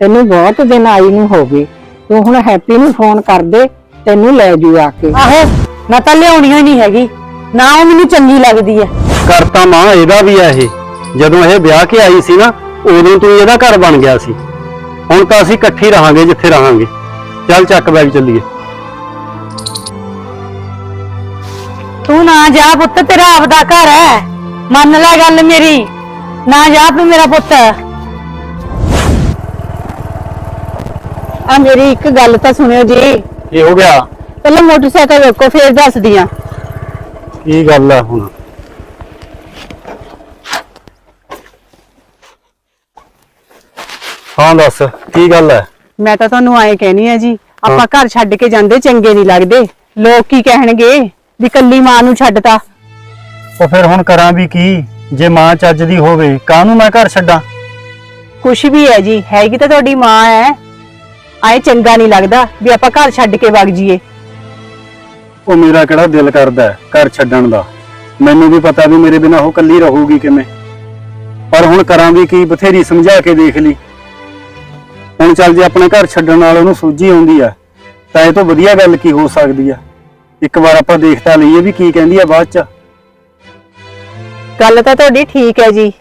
ਤੈਨੂੰ ਬਹੁਤ ਦਿਨ ਆਈ ਨੂੰ ਹੋ ਗਏ ਤੂੰ ਹੁਣ ਹੈਪੀ ਨੂੰ ਫੋਨ ਕਰ ਦੇ ਤੈਨੂੰ ਲੈ ਜੂ ਆ ਕੇ। ਆਹੋ ਮੈਂ ਤਾਂ ਲਿਆਉਣੀ ਹੀ ਨਹੀਂ ਹੈਗੀ ਨਾ ਉਹ ਮੈਨੂੰ ਚੰਗੀ ਲੱਗਦੀ ਹੈ ਕਰਤਾ ਮਾਂ ਇਹਦਾ ਵੀ ਆ ਇਹ। ਜਦੋਂ ਇਹ ਵਿਆਹ ਕੇ ਆਈ ਸੀ ਨਾ ਉਦੋਂ ਤੋਂ ਹੀ ਇਹਦਾ ਘਰ ਬਣ ਗਿਆ ਸੀ। ਹੁਣ ਤਾਂ ਅਸੀਂ ਇਕੱਠੇ ਰਹਾਂਗੇ ਜਿੱਥੇ ਰਹਾਂਗੇ। ਚੱਲ ਚੱਕ ਬੈਗ ਚੱਲੀਏ। ਤੂੰ ਨਾ ਜਾ ਪੁੱਤ ਤੇਰਾ ਆਪਦਾ ਘਰ ਹੈ ਮੰਨ ਲੈ ਗੱਲ ਮੇਰੀ। ਨਾ ਜਾ ਤੂੰ ਮੇਰਾ ਪੁੱਤ। ਆ ਮੇਰੀ ਇੱਕ ਗੱਲ ਤਾਂ ਸੁਣਿਓ ਜੀ। ਕੀ ਹੋ ਗਿਆ? ਪਹਿਲਾਂ ਮੋਟਰਸਾਈਕਲ ਵੇਖੋ ਫੇਰ ਦੱਸਦੀ ਆ। ਕੀ ਗੱਲ ਆ ਹੁਣ? ਹਾਂ ਦੱਸ ਕੀ ਗੱਲ ਹੈ ਮੈਂ ਤਾਂ ਤੁਹਾਨੂੰ ਐਂ ਕਹਿਣੀ ਆ ਜੀ ਆਪਾਂ ਘਰ ਛੱਡ ਕੇ ਜਾਂਦੇ ਚੰਗੇ ਨਹੀਂ ਲੱਗਦੇ। ਲੋਕ ਕੀ ਕਹਿਣਗੇ ਵੀ ਕੱਲੀ ਮਾਂ ਨੂੰ ਛੱਡਤਾ? ਉਹ ਫਿਰ ਹੁਣ ਕਰਾਂ ਵੀ ਕੀ? ਜੇ ਮਾਂ ਚੱਜ ਦੀ ਹੋਵੇ ਕਾਹਨੂੰ ਮੈਂ ਘਰ ਛੱਡਾਂ? ਕੁਛ ਵੀ ਹੈ ਜੀ ਹੈਗੀ ਤਾਂ ਤੁਹਾਡੀ ਮਾਂ ਹੈ। ਆਏ ਚੰਗਾ ਨਹੀਂ ਲੱਗਦਾ ਵੀ ਆਪਾਂ ਘਰ ਛੱਡ ਕੇ ਵਗ ਜਾਈਏ। ਉਹ ਮੇਰਾ ਕਿਹੜਾ ਦਿਲ ਕਰਦਾ ਹੈ ਘਰ ਛੱਡਣ ਦਾ? ਮੈਨੂੰ ਵੀ ਪਤਾ ਵੀ ਮੇਰੇ ਬਿਨਾ ਉਹ ਕੱਲੀ ਰਹੂਗੀ ਕਿਵੇਂ। ਪਰ ਹੁਣ ਕਰਾਂ ਵੀ ਕੀ ਬਥੇਰੀ ਸਮਝਾ ਕੇ ਦੇਖ ਲਈ। ਹੁਣ ਚੱਲ ਜੇ ਆਪਣੇ ਘਰ ਛੱਡਣ ਨਾਲ ਉਹਨੂੰ ਸੂਝੀ ਆਉਂਦੀ ਆ ਤਾਂ ਇਹ ਤੋਂ ਵਧੀਆ ਗੱਲ ਕੀ ਹੋ ਸਕਦੀ ਆ? ਇੱਕ ਵਾਰ ਆਪਾਂ ਦੇਖਤਾ ਲਈਏ ਵੀ ਕੀ ਕਹਿੰਦੀ ਆ ਬਾਅਦ ਚ। ਗੱਲ ਤਾਂ ਤੁਹਾਡੀ ਠੀਕ ਹੈ ਜੀ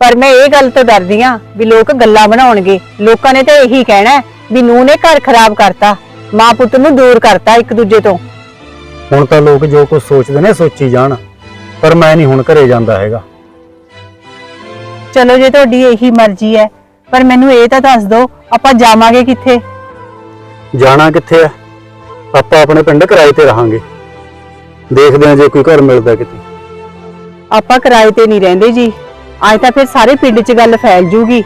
ਪਰ ਮੈਂ ਇਹ ਗੱਲ ਤੋਂ ਡਰਦੀ ਆ ਵੀ ਲੋਕ ਗੱਲਾਂ ਬਣਾਉਣਗੇ। ਲੋਕਾਂ ਨੇ ਤਾਂ ਇਹੀ ਕਹਿਣਾ ਹੈ ਵੀ ਨੂੰ ਨੇ ਘਰ ਖਰਾਬ ਕਰਤਾ ਮਾਂ ਪੁੱਤ ਨੂੰ ਦੂਰ ਕਰਤਾ ਇੱਕ ਦੂਜੇ ਤੋਂ। ਹੁਣ ਤਾਂ ਲੋਕ ਜੋ ਕੁਝ ਸੋਚਦੇ ਨੇ ਸੋਚੀ ਜਾਣ ਪਰ ਮੈਂ ਨਹੀਂ ਹੁਣ ਘਰੇ ਜਾਂਦਾ ਹੈਗਾ। ਚਲੋ ਜੇ ਤੁਹਾਡੀ ਇਹੀ ਮਰਜ਼ੀ ਹੈ ਪਰ ਮੈਨੂੰ ਇਹ ਤਾਂ ਦੱਸ ਦਿਓ ਆਪਾਂ ਜਾਵਾਂਗੇ ਕਿੱਥੇ? ਜਾਣਾ ਕਿੱਥੇ ਆ ਆਪਾਂ ਆਪਣੇ ਪਿੰਡ ਕਿਰਾਏ ਤੇ ਰਹਾਂਗੇ। ਦੇਖਦੇ ਆ ਜੇ ਕੋਈ ਘਰ ਮਿਲਦਾ ਕਿਤੇ। ਆਪਾਂ ਕਿਰਾਏ ਤੇ ਨਹੀਂ ਰਹਿੰਦੇ ਜੀ ਅੱਜ ਤਾਂ ਫਿਰ ਸਾਰੇ ਪਿੰਡ 'ਚ ਗੱਲ ਫੈਲ ਜੂਗੀ।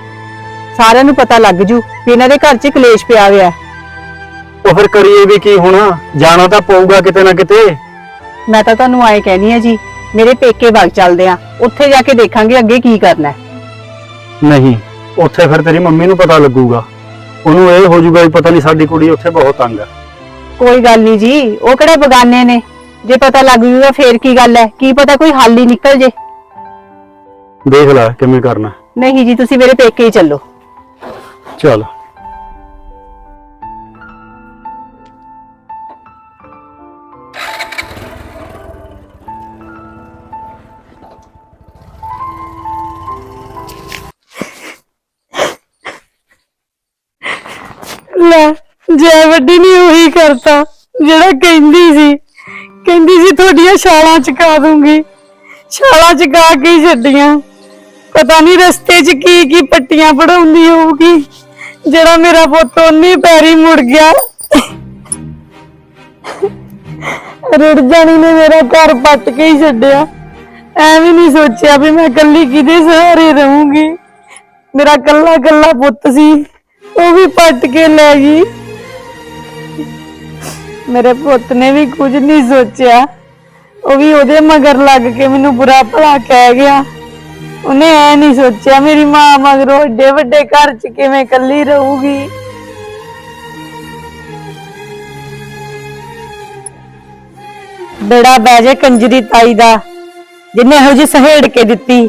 ਸਾਰਿਆਂ ਨੂੰ ਪਤਾ ਲੱਗ ਜੂ ਵੀ ਇਹਨਾਂ ਦੇ ਘਰ 'ਚ ਕਲੇਸ਼ ਪਿਆ ਹੋਇਆ ਹੈ। ਉਹ ਫਿਰ ਕਰੀਏ ਵੀ ਕੀ ਹੁਣ? ਜਾਣਾ ਤਾਂ ਪਊਗਾ ਕਿਤੇ ਨਾ ਕਿਤੇ। ਮੈਂ ਤਾਂ ਤੁਹਾਨੂੰ ਆਏ ਕਹਿਣੀ ਆ ਜੀ ਮੇਰੇ ਪੇਕੇ ਬਾਗ ਚੱਲਦੇ ਆ। ਉੱਥੇ ਜਾ ਕੇ ਦੇਖਾਂਗੇ ਅੱਗੇ ਕੀ ਕਰਨਾ ਹੈ। ਨਹੀਂ ਉੱਥੇ ਫਿਰ ਤੇਰੀ ਮੰਮੀ ਨੂੰ ਪਤਾ ਲੱਗੂਗਾ। ਉਹਨੂੰ ਇਹ ਹੋ ਜਾਊਗਾ ਵੀ ਪਤਾ ਨਹੀਂ ਸਾਡੀ ਕੁੜੀ ਉੱਥੇ ਬਹੁਤ ਤੰਗ ਆ। ਕੋਈ ਗੱਲ ਨਹੀਂ ਜੀ ਉਹ ਕਿਹੜਾ ਬਗਾਨੇ ਨੇ? ਜੇ ਪਤਾ ਲੱਗ ਜੂਗਾ ਫੇਰ ਕੀ ਗੱਲ ਹੈ? ਕੀ ਪਤਾ ਕੋਈ ਹੱਲ ਹੀ ਨਿਕਲ ਜੇ? ਦੇਖ ਲੈ ਕਿਵੇਂ ਕਰਨਾ। ਨਹੀਂ ਜੀ ਤੁਸੀਂ ਮੇਰੇ ਪੇਕੇ ਹੀ ਚੱਲੋ। ਚਲ। ਲੈ, ਜੈ ਵੱਡੀ ਨੇ ਉਹੀ ਕਰਤਾ, ਜਿਹੜਾ ਕਹਿੰਦੀ ਸੀ। ਕਹਿੰਦੀ ਸੀ, ਤੁਹਾਡੀਆਂ ਛਾਲਾਂ ਚਕਾ ਦੂੰਗੀ। ਛਾਲਾਂ ਚਕਾ ਕੇ ਹੀ ਛੱਡੀਆਂ। ਪਤਾ ਨਹੀਂ ਰਸਤੇ 'ਚ ਕੀ ਕੀ ਪੱਟੀਆਂ ਪੜਾਉਂਦੀ ਹੋਊਗੀ। ਜਿਹੜਾ ਮੇਰਾ ਪੁੱਤ ਉਹਨੇ ਪੈਰੀ ਮੁੜ ਗਿਆ। ਰੁੜ ਜਾਣੀ ਨੇ ਮੇਰਾ ਘਰ ਪੱਟ ਕੇ ਹੀ ਛੱਡਿਆ। ਐਵੇਂ ਨਹੀਂ ਸੋਚਿਆ ਵੀ ਮੈਂ ਇਕੱਲੀ ਕਿਹਦੇ ਸਹਾਰੇ ਰਹੂੰਗੀ। ਮੇਰਾ ਕੱਲਾ ਕੱਲਾ ਪੁੱਤ ਸੀ, ਉਹ ਵੀ ਪੱਟ ਕੇ ਲੈ ਗਈ। ਮੇਰੇ ਪੁੱਤ ਨੇ ਵੀ ਕੁਝ ਨਹੀਂ ਸੋਚਿਆ। ਉਹ ਵੀ ਉਹਦੇ ਮਗਰ ਲੱਗ ਕੇ ਮੈਨੂੰ ਬੁਰਾ ਭਲਾ ਕਹਿ ਗਿਆ। ਉਹਨੇ ਐ ਨਹੀਂ ਸੋਚਿਆ ਮੇਰੀ ਮਾਂ ਮਗਰੋਂ ਏਡੇ ਵੱਡੇ ਘਰ 'ਚ ਕਿਵੇਂ ਇਕੱਲੀ ਰਹੂਗੀ। ਬੜਾ ਬੈਜੇ ਕੰਜਰੀ ਤਾਈ ਦਾ ਜਿੰਨੇ ਇਹੋ ਜਿਹੀ ਸਹੇੜ ਕੇ ਦਿੱਤੀ।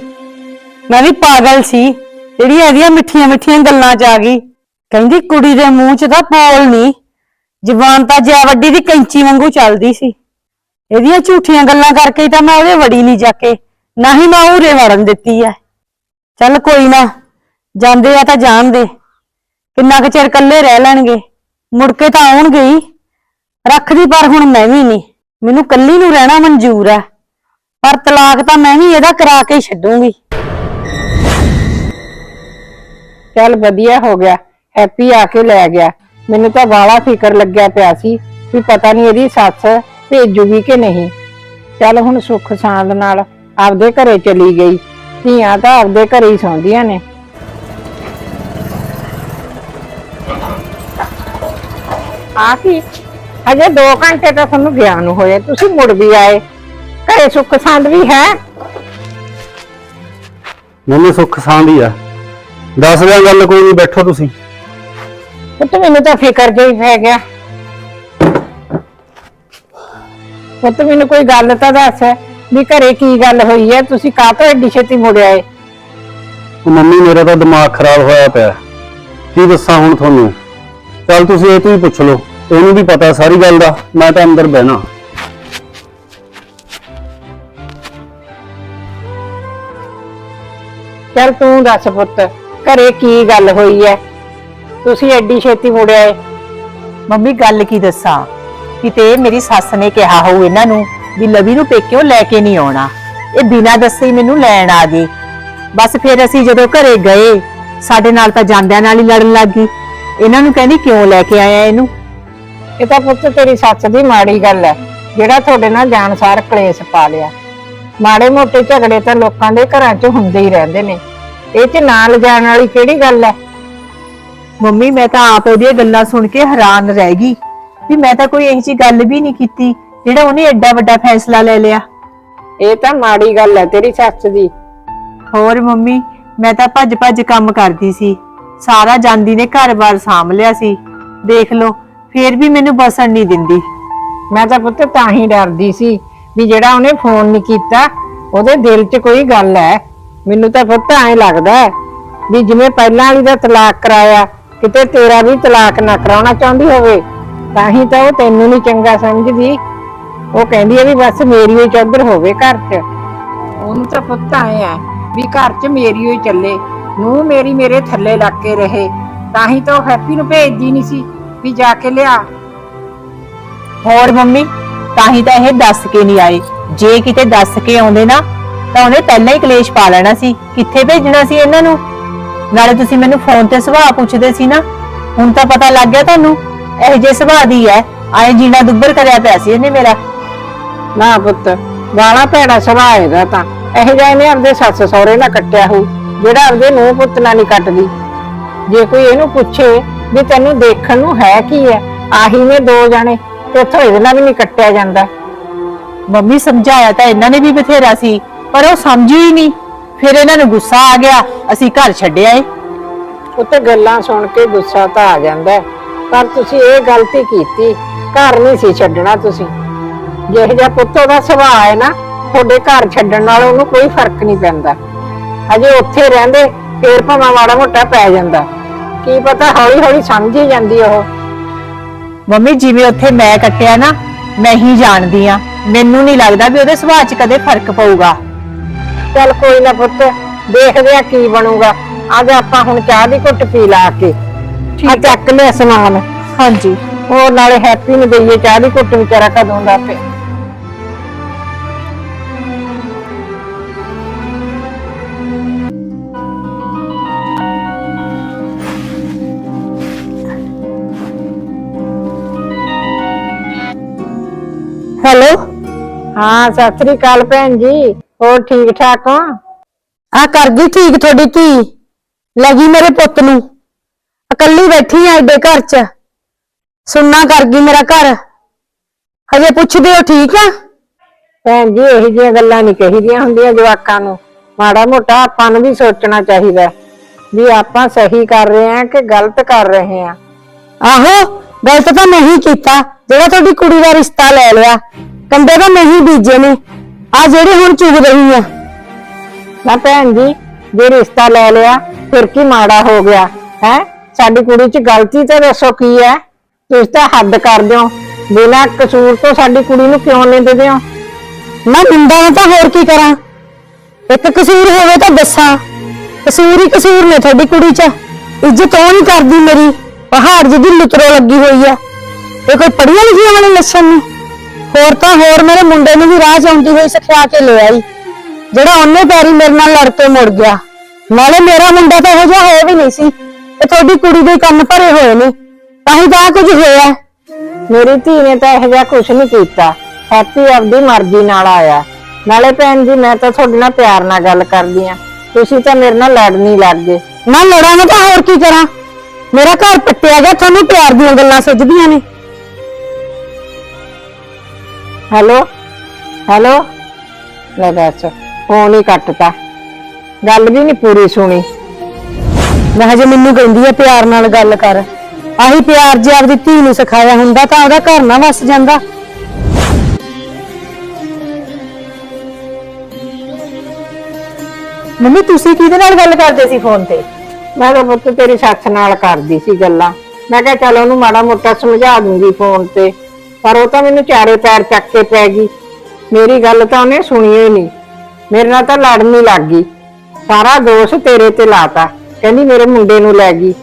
ਮੈਂ ਵੀ ਪਾਗਲ ਸੀ, ਜਿਹੜੀ ਇਹਦੀਆਂ ਮਿੱਠੀਆਂ ਮਿੱਠੀਆਂ ਗੱਲਾਂ 'ਚ ਆ ਗਈ। ਕਹਿੰਦੀ ਕੁੜੀ ਦੇ ਮੂੰਹ 'ਚ ਤਾਂ ਪੋਲ ਨਹੀਂ ਜ਼ਬਾਨ ਤਾਂ ਜੈ ਵੱਡੀ ਦੀ ਕੈਂਚੀ ਵਾਂਗੂ ਚੱਲਦੀ ਸੀ। ਇਹਦੀਆਂ ਝੂਠੀਆਂ ਗੱਲਾਂ ਕਰਕੇ ਹੀ ਤਾਂ ਮੈਂ ਉਹਦੇ ਵੜੀ ਨਹੀਂ ਜਾ ਕੇ ਨਾ ਹੀ ਮੈਂ ਉਰੇ ਵੜਨ ਦਿੱਤੀ ਐ। ਚੱਲ ਕੋਈ ਨਾ, ਜਾਂਦੇ ਆ ਤਾਂ ਜਾਣ ਦੇ। ਕਿੰਨਾ ਕੁ ਚਿਰ ਇਕੱਲੇ ਰਹਿ ਲੈਣਗੇ? ਮੁੜ ਕੇ ਤਾਂ ਆਉਣਗੇ ਹੀ। ਰੱਖਦੀ ਪਰ ਹੁਣ ਮੈਂ ਵੀ ਨਹੀਂ। ਮੈਨੂੰ ਕੱਲੀ ਨੂੰ ਰਹਿਣਾ ਮਨਜ਼ੂਰ ਆ ਪਰ ਤਲਾਕ ਤਾਂ ਮੈਂ ਵੀ ਇਹਦਾ ਕਰਾ ਕੇ ਹੀ ਛੱਡੂੰਗੀ। ਚੱਲ ਵਧੀਆ ਹੋ ਗਿਆ, ਹੈਪੀ ਆ ਕੇ ਲੈ ਗਿਆ। ਮੈਨੂੰ ਤਾਂ ਵਾਲਾ ਫਿਕਰ ਲੱਗਿਆ ਪਿਆ ਸੀ ਵੀ ਪਤਾ ਨਹੀਂ ਇਹਦੀ ਸੱਸ ਭੇਜੂਗੀ ਕਿ ਨਹੀਂ। ਚੱਲ ਹੁਣ ਸੁੱਖ ਸਾਂਦ ਨਾਲ ਆਪਦੇ ਘਰੇ ਚਲੀ ਗਈ। ਧੀਆਂ ਤਾਂ ਆਪਦੇ ਘਰੇ ਹੀ ਸੌਂਦੀਆਂ ਨੇ। ਆ ਕੀ ਅਜੇ 2 ਘੰਟੇ ਤਾਂ ਤੁਹਾਨੂੰ ਗਿਆ ਨੂੰ ਹੋਏ ਤੁਸੀਂ ਮੁੜ ਵੀ ਆਏ। ਘਰੇ ਸੁੱਖ ਸਾਂਦ ਵੀ ਹੈ? ਮੰਮੀ ਸੁੱਖ ਸਾਂਦੀ ਆ। ਦੱਸ ਦਿਆਂ ਗੱਲ ਕੋਈ ਨਹੀਂ ਬੈਠੋ ਤੁਸੀਂ। ਪੁੱਤ ਮੈਨੂੰ ਤਾਂ ਫਿਕਰ ਜਿਹਾ ਹੀ ਪੈ ਗਿਆ। ਪੁੱਤ ਮੈਨੂੰ ਕੋਈ ਗੱਲ ਤਾਂ ਦੱਸ। ਵੀ ਘਰੇ ਕੀ ਗੱਲ ਹੋਈ ਹੈ ਤੁਸੀਂ ਕਾਹਤੋਂ ਏਡੀ ਛੇਤੀ ਮੁੜ ਆਏ? ਉਹ ਮੰਮੀ ਮੇਰਾ ਤਾਂ ਦਿਮਾਗ ਖਰਾਬ ਹੋਇਆ ਪਿਆ। ਕੀ ਦੱਸਾਂ ਹੁਣ ਤੁਹਾਨੂੰ? ਚੱਲ ਤੁਸੀਂ ਇਹ ਤੋਂ ਹੀ ਪੁੱਛ ਲਓ। ਉਹਨੂੰ ਵੀ ਪਤਾ ਸਾਰੀ ਗੱਲ ਦਾ। ਮੈਂ ਤਾਂ ਅੰਦਰ ਬਹਿਣਾ। ਚੱਲ ਤੂੰ ਦੱਸ ਪੁੱਤ ਘਰੇ ਕੀ ਗੱਲ ਹੋਈ ਐ? ਤੁਸੀਂ ਐਡੀ ਛੇਤੀ ਮੁੜਿਆ ਏ ਮੰਮੀ ਗੱਲ ਕੀ ਦੱਸਾਂ? ਕਿਤੇ ਮੇਰੀ ਸੱਸ ਨੇ ਕਿਹਾ ਹੋਊ ਇਹਨਾਂ ਨੂੰ ਵੀ ਲਵੀ ਨੂੰ ਪੇਕਿਓ ਲੈ ਕੇ ਨਹੀਂ ਆਉਣਾ। ਇਹ ਬਿਨਾਂ ਦੱਸੇ ਹੀ ਮੈਨੂੰ ਲੈਣ ਆ ਗਏ। ਬਸ ਫਿਰ ਅਸੀਂ ਜਦੋਂ ਘਰੇ ਗਏ ਸਾਡੇ ਨਾਲ ਤਾਂ ਜਾਂਦਿਆਂ ਨਾਲ ਹੀ ਲੜਨ ਲੱਗ ਗਈ। ਇਹਨਾਂ ਨੂੰ ਕਹਿੰਦੀ ਕਿਉਂ ਲੈ ਕੇ ਆਇਆ ਇਹਨੂੰ? ਇਹ ਤਾਂ ਪੁੱਤ ਤੇਰੀ ਸੱਸ ਦੀ ਮਾੜੀ ਗੱਲ ਐ ਜਿਹੜਾ ਤੁਹਾਡੇ ਨਾਲ ਜਾਣਸਾਰ ਕਲੇਸ਼ ਪਾ ਲਿਆ। ਮਾੜੇ ਮੋਟੇ ਝਗੜੇ ਤਾਂ ਲੋਕਾਂ ਦੇ ਘਰਾਂ 'ਚ ਹੁੰਦੇ ਹੀ ਰਹਿੰਦੇ ਨੇ। ਇਹ 'ਚ ਨਾਲ ਜਾਣ ਵਾਲੀ ਕਿਹੜੀ ਗੱਲ ਐ ਮੰਮੀ ਮੈਂ ਤਾਂ ਆਪ ਉਹਦੀਆਂ ਗੱਲਾਂ ਸੁਣ ਕੇ ਹੈਰਾਨ ਰਹਿ ਗਈ। ਵੀ ਮੈਂ ਤਾਂ ਕੋਈ ਇਹੋ ਜਿਹੀ ਗੱਲ ਵੀ ਨਹੀਂ ਕੀਤੀ। ਜਿਹੜਾ ਉਹਨੇ ਐਡਾ ਵੱਡਾ ਫੈਸਲਾ ਲੈ ਲਿਆ। ਇਹ ਤਾਂ ਮਾੜੀ ਗੱਲ ਐ ਤੇਰੀ ਸੱਸ ਦੀ। ਹੋਰ ਮੰਮੀ ਮੈਂ ਤਾਂ ਭੱਜ ਭੱਜ ਕੰਮ ਕਰਦੀ ਸੀ। ਸਾਰਾ ਜਾਂਦੀ ਨੇ ਘਰ-ਬਾਰ ਸਾਂਭ ਲਿਆ ਸੀ। ਦੇਖ ਲਓ ਫੇਰ ਵੀ ਮੈਨੂੰ ਬਸਣ ਨਹੀਂ ਦਿੰਦੀ। ਮੈਂ ਤਾਂ ਪੁੱਤ ਤਾਂ ਹੀ ਡਰਦੀ ਸੀ ਵੀ ਜਿਹੜਾ ਉਹਨੇ ਫੋਨ ਨਹੀਂ ਕੀਤਾ ਉਹਦੇ ਦਿਲ 'ਚ ਕੋਈ ਗੱਲ ਐ ਮੈਨੂੰ ਤਾਂ ਪੁੱਤ ਐਂ ਲੱਗਦਾ ਹੈ ਵੀ ਜਿਵੇਂ ਪਹਿਲਾਂ ਵਾਲੀ ਦਾ ਤਲਾਕ ਕਰਾਇਆ ਕਿਤੇ ਤੇਰਾ ਵੀ ਤਲਾਕ ਨਾ ਕਰਾਉਣਾ ਚਾਹੁੰਦੀ ਹੋਵੇ ਤਾਂ ਹੀ ਤਾਂ ਉਹ ਤੈਨੂੰ ਨਹੀਂ ਚੰਗਾ ਸਮਝਦੀ। ਉਹ ਕਹਿੰਦੀ ਹੈ ਵੀ ਬਸ ਮੇਰੀ ਹੀ ਚੌਧਰ ਹੋਵੇ ਘਰ 'ਚ। ਉਹਨੂੰ ਤਾਂ ਪੁੱਤ ਐਂ ਆ ਵੀ ਘਰ 'ਚ ਮੇਰੀ ਹੋਈ ਚੱਲੇ ਨੂੰ ਮੇਰੀ ਮੇਰੇ ਥੱਲੇ ਲੱਗ ਕੇ ਰਹੇ ਤਾਂ ਹੀ ਤਾਂ ਉਹ ਹੈਪੀ ਨੂੰ ਭੇਜਦੀ ਨਹੀਂ ਸੀ ਵੀ ਜਾ ਕੇ ਲਿਆ। ਹੋਰ ਮੰਮੀ ਤਾਂ ਹੀ ਤਾਂ ਇਹ ਦੱਸ ਕੇ ਨਹੀਂ ਆਏ। ਜੇ ਕਿਤੇ ਦੱਸ ਕੇ ਆਉਂਦੇ ਨਾ ਤਾਂ ਉਹਨੇ ਪਹਿਲਾਂ ਹੀ ਕਲੇਸ਼ ਪਾ ਲੈਣਾ ਸੀ। ਕਿੱਥੇ ਭੇਜਣਾ ਸੀ ਇਹਨਾਂ ਨੂੰ? ਨਾਲੇ ਤੁਸੀਂ ਮੈਨੂੰ ਫੋਨ ਤੇ ਸੁਭਾਅ ਪੁੱਛਦੇ ਸੀ ਨਾ ਹੁਣ ਤਾਂ ਪਤਾ ਲੱਗ ਗਿਆ ਤੁਹਾਨੂੰ। ਇਹ ਜੇ ਸੁਭਾਅ ਦੀ ਹੈ ਆਏ ਜੀਣਾ ਦੁੱਬਰ ਕਰਿਆ ਪਿਆ ਸੀ ਇਹਨੇ ਮੇਰਾ। ਨਾ ਪੁੱਤ ਵਾਲਾ ਭੈੜਾ ਸੁਭਾਅ ਇਹਦਾ ਤਾਂ। ਇਹ ਜਿਹਾ ਇਹਨੇ ਆਪਦੇ ਸੱਸ ਸਹੁਰੇ ਨਾਲ ਕੱਟਿਆ ਹੋ ਜਿਹੜਾ ਆਪਦੇ ਨੂੰਹ ਪੁੱਤ ਨਾਲ ਨਹੀਂ ਕੱਟਦੀ। ਜੇ ਕੋਈ ਇਹਨੂੰ ਪੁੱਛੇ ਵੀ ਤੈਨੂੰ ਦੇਖਣ ਨੂੰ ਹੈ ਕੀ ਹੈ ਆਹੀ ਨੇ ਦੋ ਜਾਣੇ ਤੇ ਉੱਥੋਂ ਇਹਦੇ ਨਾਲ ਵੀ ਨਹੀਂ ਕੱਟਿਆ ਜਾਂਦਾ। ਮੰਮੀ ਸਮਝਾਇਆ ਤਾਂ ਇਹਨਾਂ ਨੇ ਵੀ ਬਥੇਰਾ ਸੀ ਪਰ ਉਹ ਸਮਝੀ ਹੀ ਨਹੀਂ। ਫਿਰ ਇਹਨਾਂ ਨੂੰ ਗੁੱਸਾ ਆ ਗਿਆ ਅਸੀਂ ਘਰ ਛੱਡਿਆ ਏ। ਉੱਤੇ ਗੱਲਾਂ ਸੁਣ ਕੇ ਗੁੱਸਾ ਤਾਂ ਆ ਜਾਂਦਾ। ਹੈ। ਪਰ ਤੁਸੀਂ ਇਹ ਗਲਤੀ ਕੀਤੀ ਘਰ ਨਹੀਂ ਸੀ ਛੱਡਣਾ ਤੁਸੀਂ। ਜਿਹੋ ਜਿਹਾ ਪੁੱਤ ਉਹਦਾ ਸੁਭਾਅ ਹੈ ਨਾ ਤੁਹਾਡੇ ਘਰ ਛੱਡਣ ਨਾਲ ਉਹਨੂੰ ਕੋਈ ਫ਼ਰਕ ਨਹੀਂ ਪੈਂਦਾ। ਅਜੇ ਉੱਥੇ ਰਹਿੰਦੇ ਫੇਰ ਭਾਵੇਂ ਮਾੜਾ ਮੋਟਾ ਪੈ ਜਾਂਦਾ। ਕੀ ਪਤਾ ਹੌਲੀ ਹੌਲੀ ਸਮਝ ਹੀ ਜਾਂਦੀ ਉਹ। ਮੰਮੀ ਜਿਵੇਂ ਉੱਥੇ ਮੈਂ ਕੱਟਿਆ ਨਾ ਮੈਂ ਹੀ ਜਾਣਦੀ ਆ। ਮੈਨੂੰ ਨਹੀਂ ਲੱਗਦਾ ਵੀ ਉਹਦੇ ਸੁਭਾਅ 'ਚ ਕਦੇ ਫ਼ਰਕ ਪਊਗਾ। ਚੱਲ ਕੋਈ ਨਾ ਪੁੱਤ ਦੇਖਦੇ ਆ ਕੀ ਬਣੂਗਾ। ਅੱਜ ਆਪਾਂ ਹੁਣ ਚਾਹ ਦੀ ਘੁੱਟ ਪੀ ਲਾ ਕੇ। ਆ ਚੱਕ ਲਿਆ ਸਮਾਨ। ਹਾਂਜੀ। ਉਹ ਨਾਲੇ ਹੈਪੀ ਨੂੰ ਦਈਏ ਚਾਹ ਦੀ ਘੁੱਟ ਵਿਚਾਰਾ ਕਦੋਂ ਦਾ ਪਿਆ ਹੈਲੋ? ਹਾਂ ਸਤਿ ਸ੍ਰੀ ਅਕਾਲ ਭੈਣ ਜੀ। ਹੋਰ ਠੀਕ ਠਾਕ ਹੋ? ਆ ਕਰ ਗਈ ਠੀਕ ਤੁਹਾਡੀ ਧੀ। ਲੱਗੀ ਮੇਰੇ ਪੁੱਤ ਨੂੰ। ਇਕੱਲੀ ਬੈਠੀ ਆ ਐਡੇ ਘਰ 'ਚ। ਸੁਣਨਾ ਕਰ ਗਈ ਮੇਰਾ ਘਰ। ਹਜੇ ਪੁੱਛਦੇ ਹੋ ਠੀਕ ਆ? ਭੈਣ ਜੀ ਇਹੋ ਜਿਹੀਆਂ ਗੱਲਾਂ ਨਹੀਂ ਕਹੀਦੀਆਂ ਹੁੰਦੀਆਂ ਜਵਾਕਾਂ ਨੂੰ। ਮਾੜਾ ਮੋਟਾ ਆਪਾਂ ਨੂੰ ਵੀ ਸੋਚਣਾ ਚਾਹੀਦਾ ਹੈ ਵੀ ਆਪਾਂ ਸਹੀ ਕਰ ਰਹੇ ਹਾਂ ਕਿ ਗਲਤ ਕਰ ਰਹੇ ਹਾਂ। ਆਹੋ ਗਲਤ ਤਾਂ ਨਹੀਂ ਕੀਤਾ, ਜਿਹੜਾ ਤੁਹਾਡੀ ਕੁੜੀ ਦਾ ਰਿਸ਼ਤਾ ਲੈ ਲਿਆ। ਕੰਡੇ ਤਾਂ ਨਹੀਂ ਬੀਜੇ ਨੇ। ਆ ਜਿਹੜੇ ਹੁਣ ਚੁਗ ਰਹੀ ਆ। ਨਾ ਭੈਣ ਜੀ, ਜੇ ਰਿਸ਼ਤਾ ਲੈ ਲਿਆ, ਫਿਰ ਕੀ ਮਾੜਾ ਹੋ ਗਿਆ, ਹੈ? ਸਾਡੀ ਕੁੜੀ 'ਚ ਗਲਤੀ ਤਾਂ ਦੱਸੋ ਕੀ ਹੈ? ਤੁਸੀਂ ਤਾਂ ਹੱਦ ਕਰ ਦਿਓ ਬਿਨਾਂ ਕਸੂਰ ਤੋਂ ਸਾਡੀ ਕੁੜੀ ਨੂੰ ਕਿਉਂ ਨਹੀਂ ਦਿੰਦੇ ਹੋ? ਮੈਂ ਮੁੰਡਾ ਨੂੰ ਤਾਂ ਹੋਰ ਕੀ ਕਰਾਂ? ਇੱਕ ਕਸੂਰ ਹੋਵੇ ਤਾਂ ਦੱਸਾਂ। ਕਸੂਰ ਹੀ ਕਸੂਰ ਨੇ ਤੁਹਾਡੀ ਕੁੜੀ 'ਚ। ਇੱਜ਼ਤ ਉਹ ਨਹੀਂ ਕਰਦੀ ਮੇਰੀ? ਪਹਾੜ ਜਿਹੀ ਲੁਤਰੋ ਲੱਗੀ ਹੋਈ ਆ। ਇਹ ਕੋਈ ਪੜੀਆਂ ਲਿਖੀਆਂ ਵਾਲੇ ਲੱਛਣ ਨੇ ਹੋਰ ਤਾਂ ਹੋਰ ਮੇਰੇ ਮੁੰਡੇ ਨੂੰ ਵੀ ਰਾਹ 'ਚ ਆਉਂਦੀ ਹੋਈ ਸਿਖਾ ਕੇ ਲੈ ਆਈ। ਜਿਹੜਾ ਉਹਨੇ ਪੈਰੀ ਮੇਰੇ ਨਾਲ ਲੜ ਕੇ ਮੁੜ ਗਿਆ। ਨਾਲੇ ਮੇਰਾ ਮੁੰਡਾ ਤਾਂ ਇਹੋ ਜਿਹਾ ਹੋਇਆ ਵੀ ਨਹੀਂ ਸੀ। ਇਹ ਤੁਹਾਡੀ ਕੁੜੀ ਦੇ ਕੰਮ ਭਰੇ ਹੋਏ ਨੇ। ਤਾਂ ਹੀ ਤਾਂ ਆਹ ਕੁਝ ਹੋਇਆ। ਮੇਰੀ ਧੀ ਨੇ ਤਾਂ ਇਹੋ ਜਿਹਾ ਕੁਝ ਨਹੀਂ ਕੀਤਾ। ਹੈਪੀ ਆਪਦੀ ਮਰਜ਼ੀ ਨਾਲ ਆਇਆ। ਨਾਲੇ ਭੈਣ ਜੀ, ਮੈਂ ਤਾਂ ਤੁਹਾਡੇ ਨਾਲ ਪਿਆਰ ਨਾਲ ਗੱਲ ਕਰਦੀ ਆ। ਤੁਸੀਂ ਤਾਂ ਮੇਰੇ ਨਾਲ ਲੜ ਨਹੀਂ ਲੱਗ ਗਏ। ਮੈਂ ਲੜਾਂ ਮੈਂ ਤਾਂ ਹੋਰ ਕੀ ਕਰਾਂ? ਮੇਰਾ ਘਰ ਪੱਟਿਆ ਗਿਆ, ਤੁਹਾਨੂੰ ਪਿਆਰ ਦੀਆਂ ਗੱਲਾਂ ਸੁਝਦੀਆਂ ਨੇ। ਹੈਲੋ? ਹੈਲੋ? ਲੈ ਦੱਸ, ਫੋਨ ਹੀ ਕੱਟਤਾ। ਗੱਲ ਵੀ ਨਹੀਂ ਪੂਰੀ ਸੁਣੀ। ਮੈਂ ਹਜੇ ਮੈਨੂੰ ਕਹਿੰਦੀ ਆ ਪਿਆਰ ਨਾਲ ਗੱਲ ਕਰ, ਆਹੀ ਪਿਆਰ ਜੇ ਆਪਦੀ ਧੀ ਨੂੰ ਸਿਖਾਇਆ ਹੁੰਦਾ ਤਾਂ ਉਹਦਾ ਘਰ ਨਾ ਵਸ ਜਾਂਦਾ। ਮੰਮੀ, ਤੁਸੀਂ ਕਿਹਦੇ ਨਾਲ ਗੱਲ ਕਰਦੇ ਸੀ ਫੋਨ ਤੇ? ਮੈਂ ਤਾਂ ਪੁੱਤ ਤੇਰੀ ਸੱਸ ਨਾਲ ਕਰਦੀ ਸੀ ਗੱਲਾਂ। ਮੈਂ ਕਿਹਾ ਚਲ ਉਹਨੂੰ ਮਾੜਾ ਮੋਟਾ ਸਮਝਾ ਦੂੰਗੀ ਫੋਨ ਤੇ। ਪਰ ਉਹ ਤਾਂ ਮੈਨੂੰ ਚਾਰੇ ਪੈਰ ਚੱਕ ਕੇ ਪੈ ਗਈ। ਮੇਰੀ ਗੱਲ ਤਾਂ ਉਹਨੇ ਸੁਣੀ ਹੀ ਨਹੀਂ। ਮੇਰੇ ਨਾਲ ਤਾਂ ਲੜਨ ਹੀ ਲੱਗ ਗਈ। ਸਾਰਾ ਦੋਸ਼ ਤੇਰੇ ਤੇ ਲਾਤਾ। ਕਹਿੰਦੀ ਮੇਰੇ ਮੁੰਡੇ ਨੂੰ ਲੈ ਗਈ।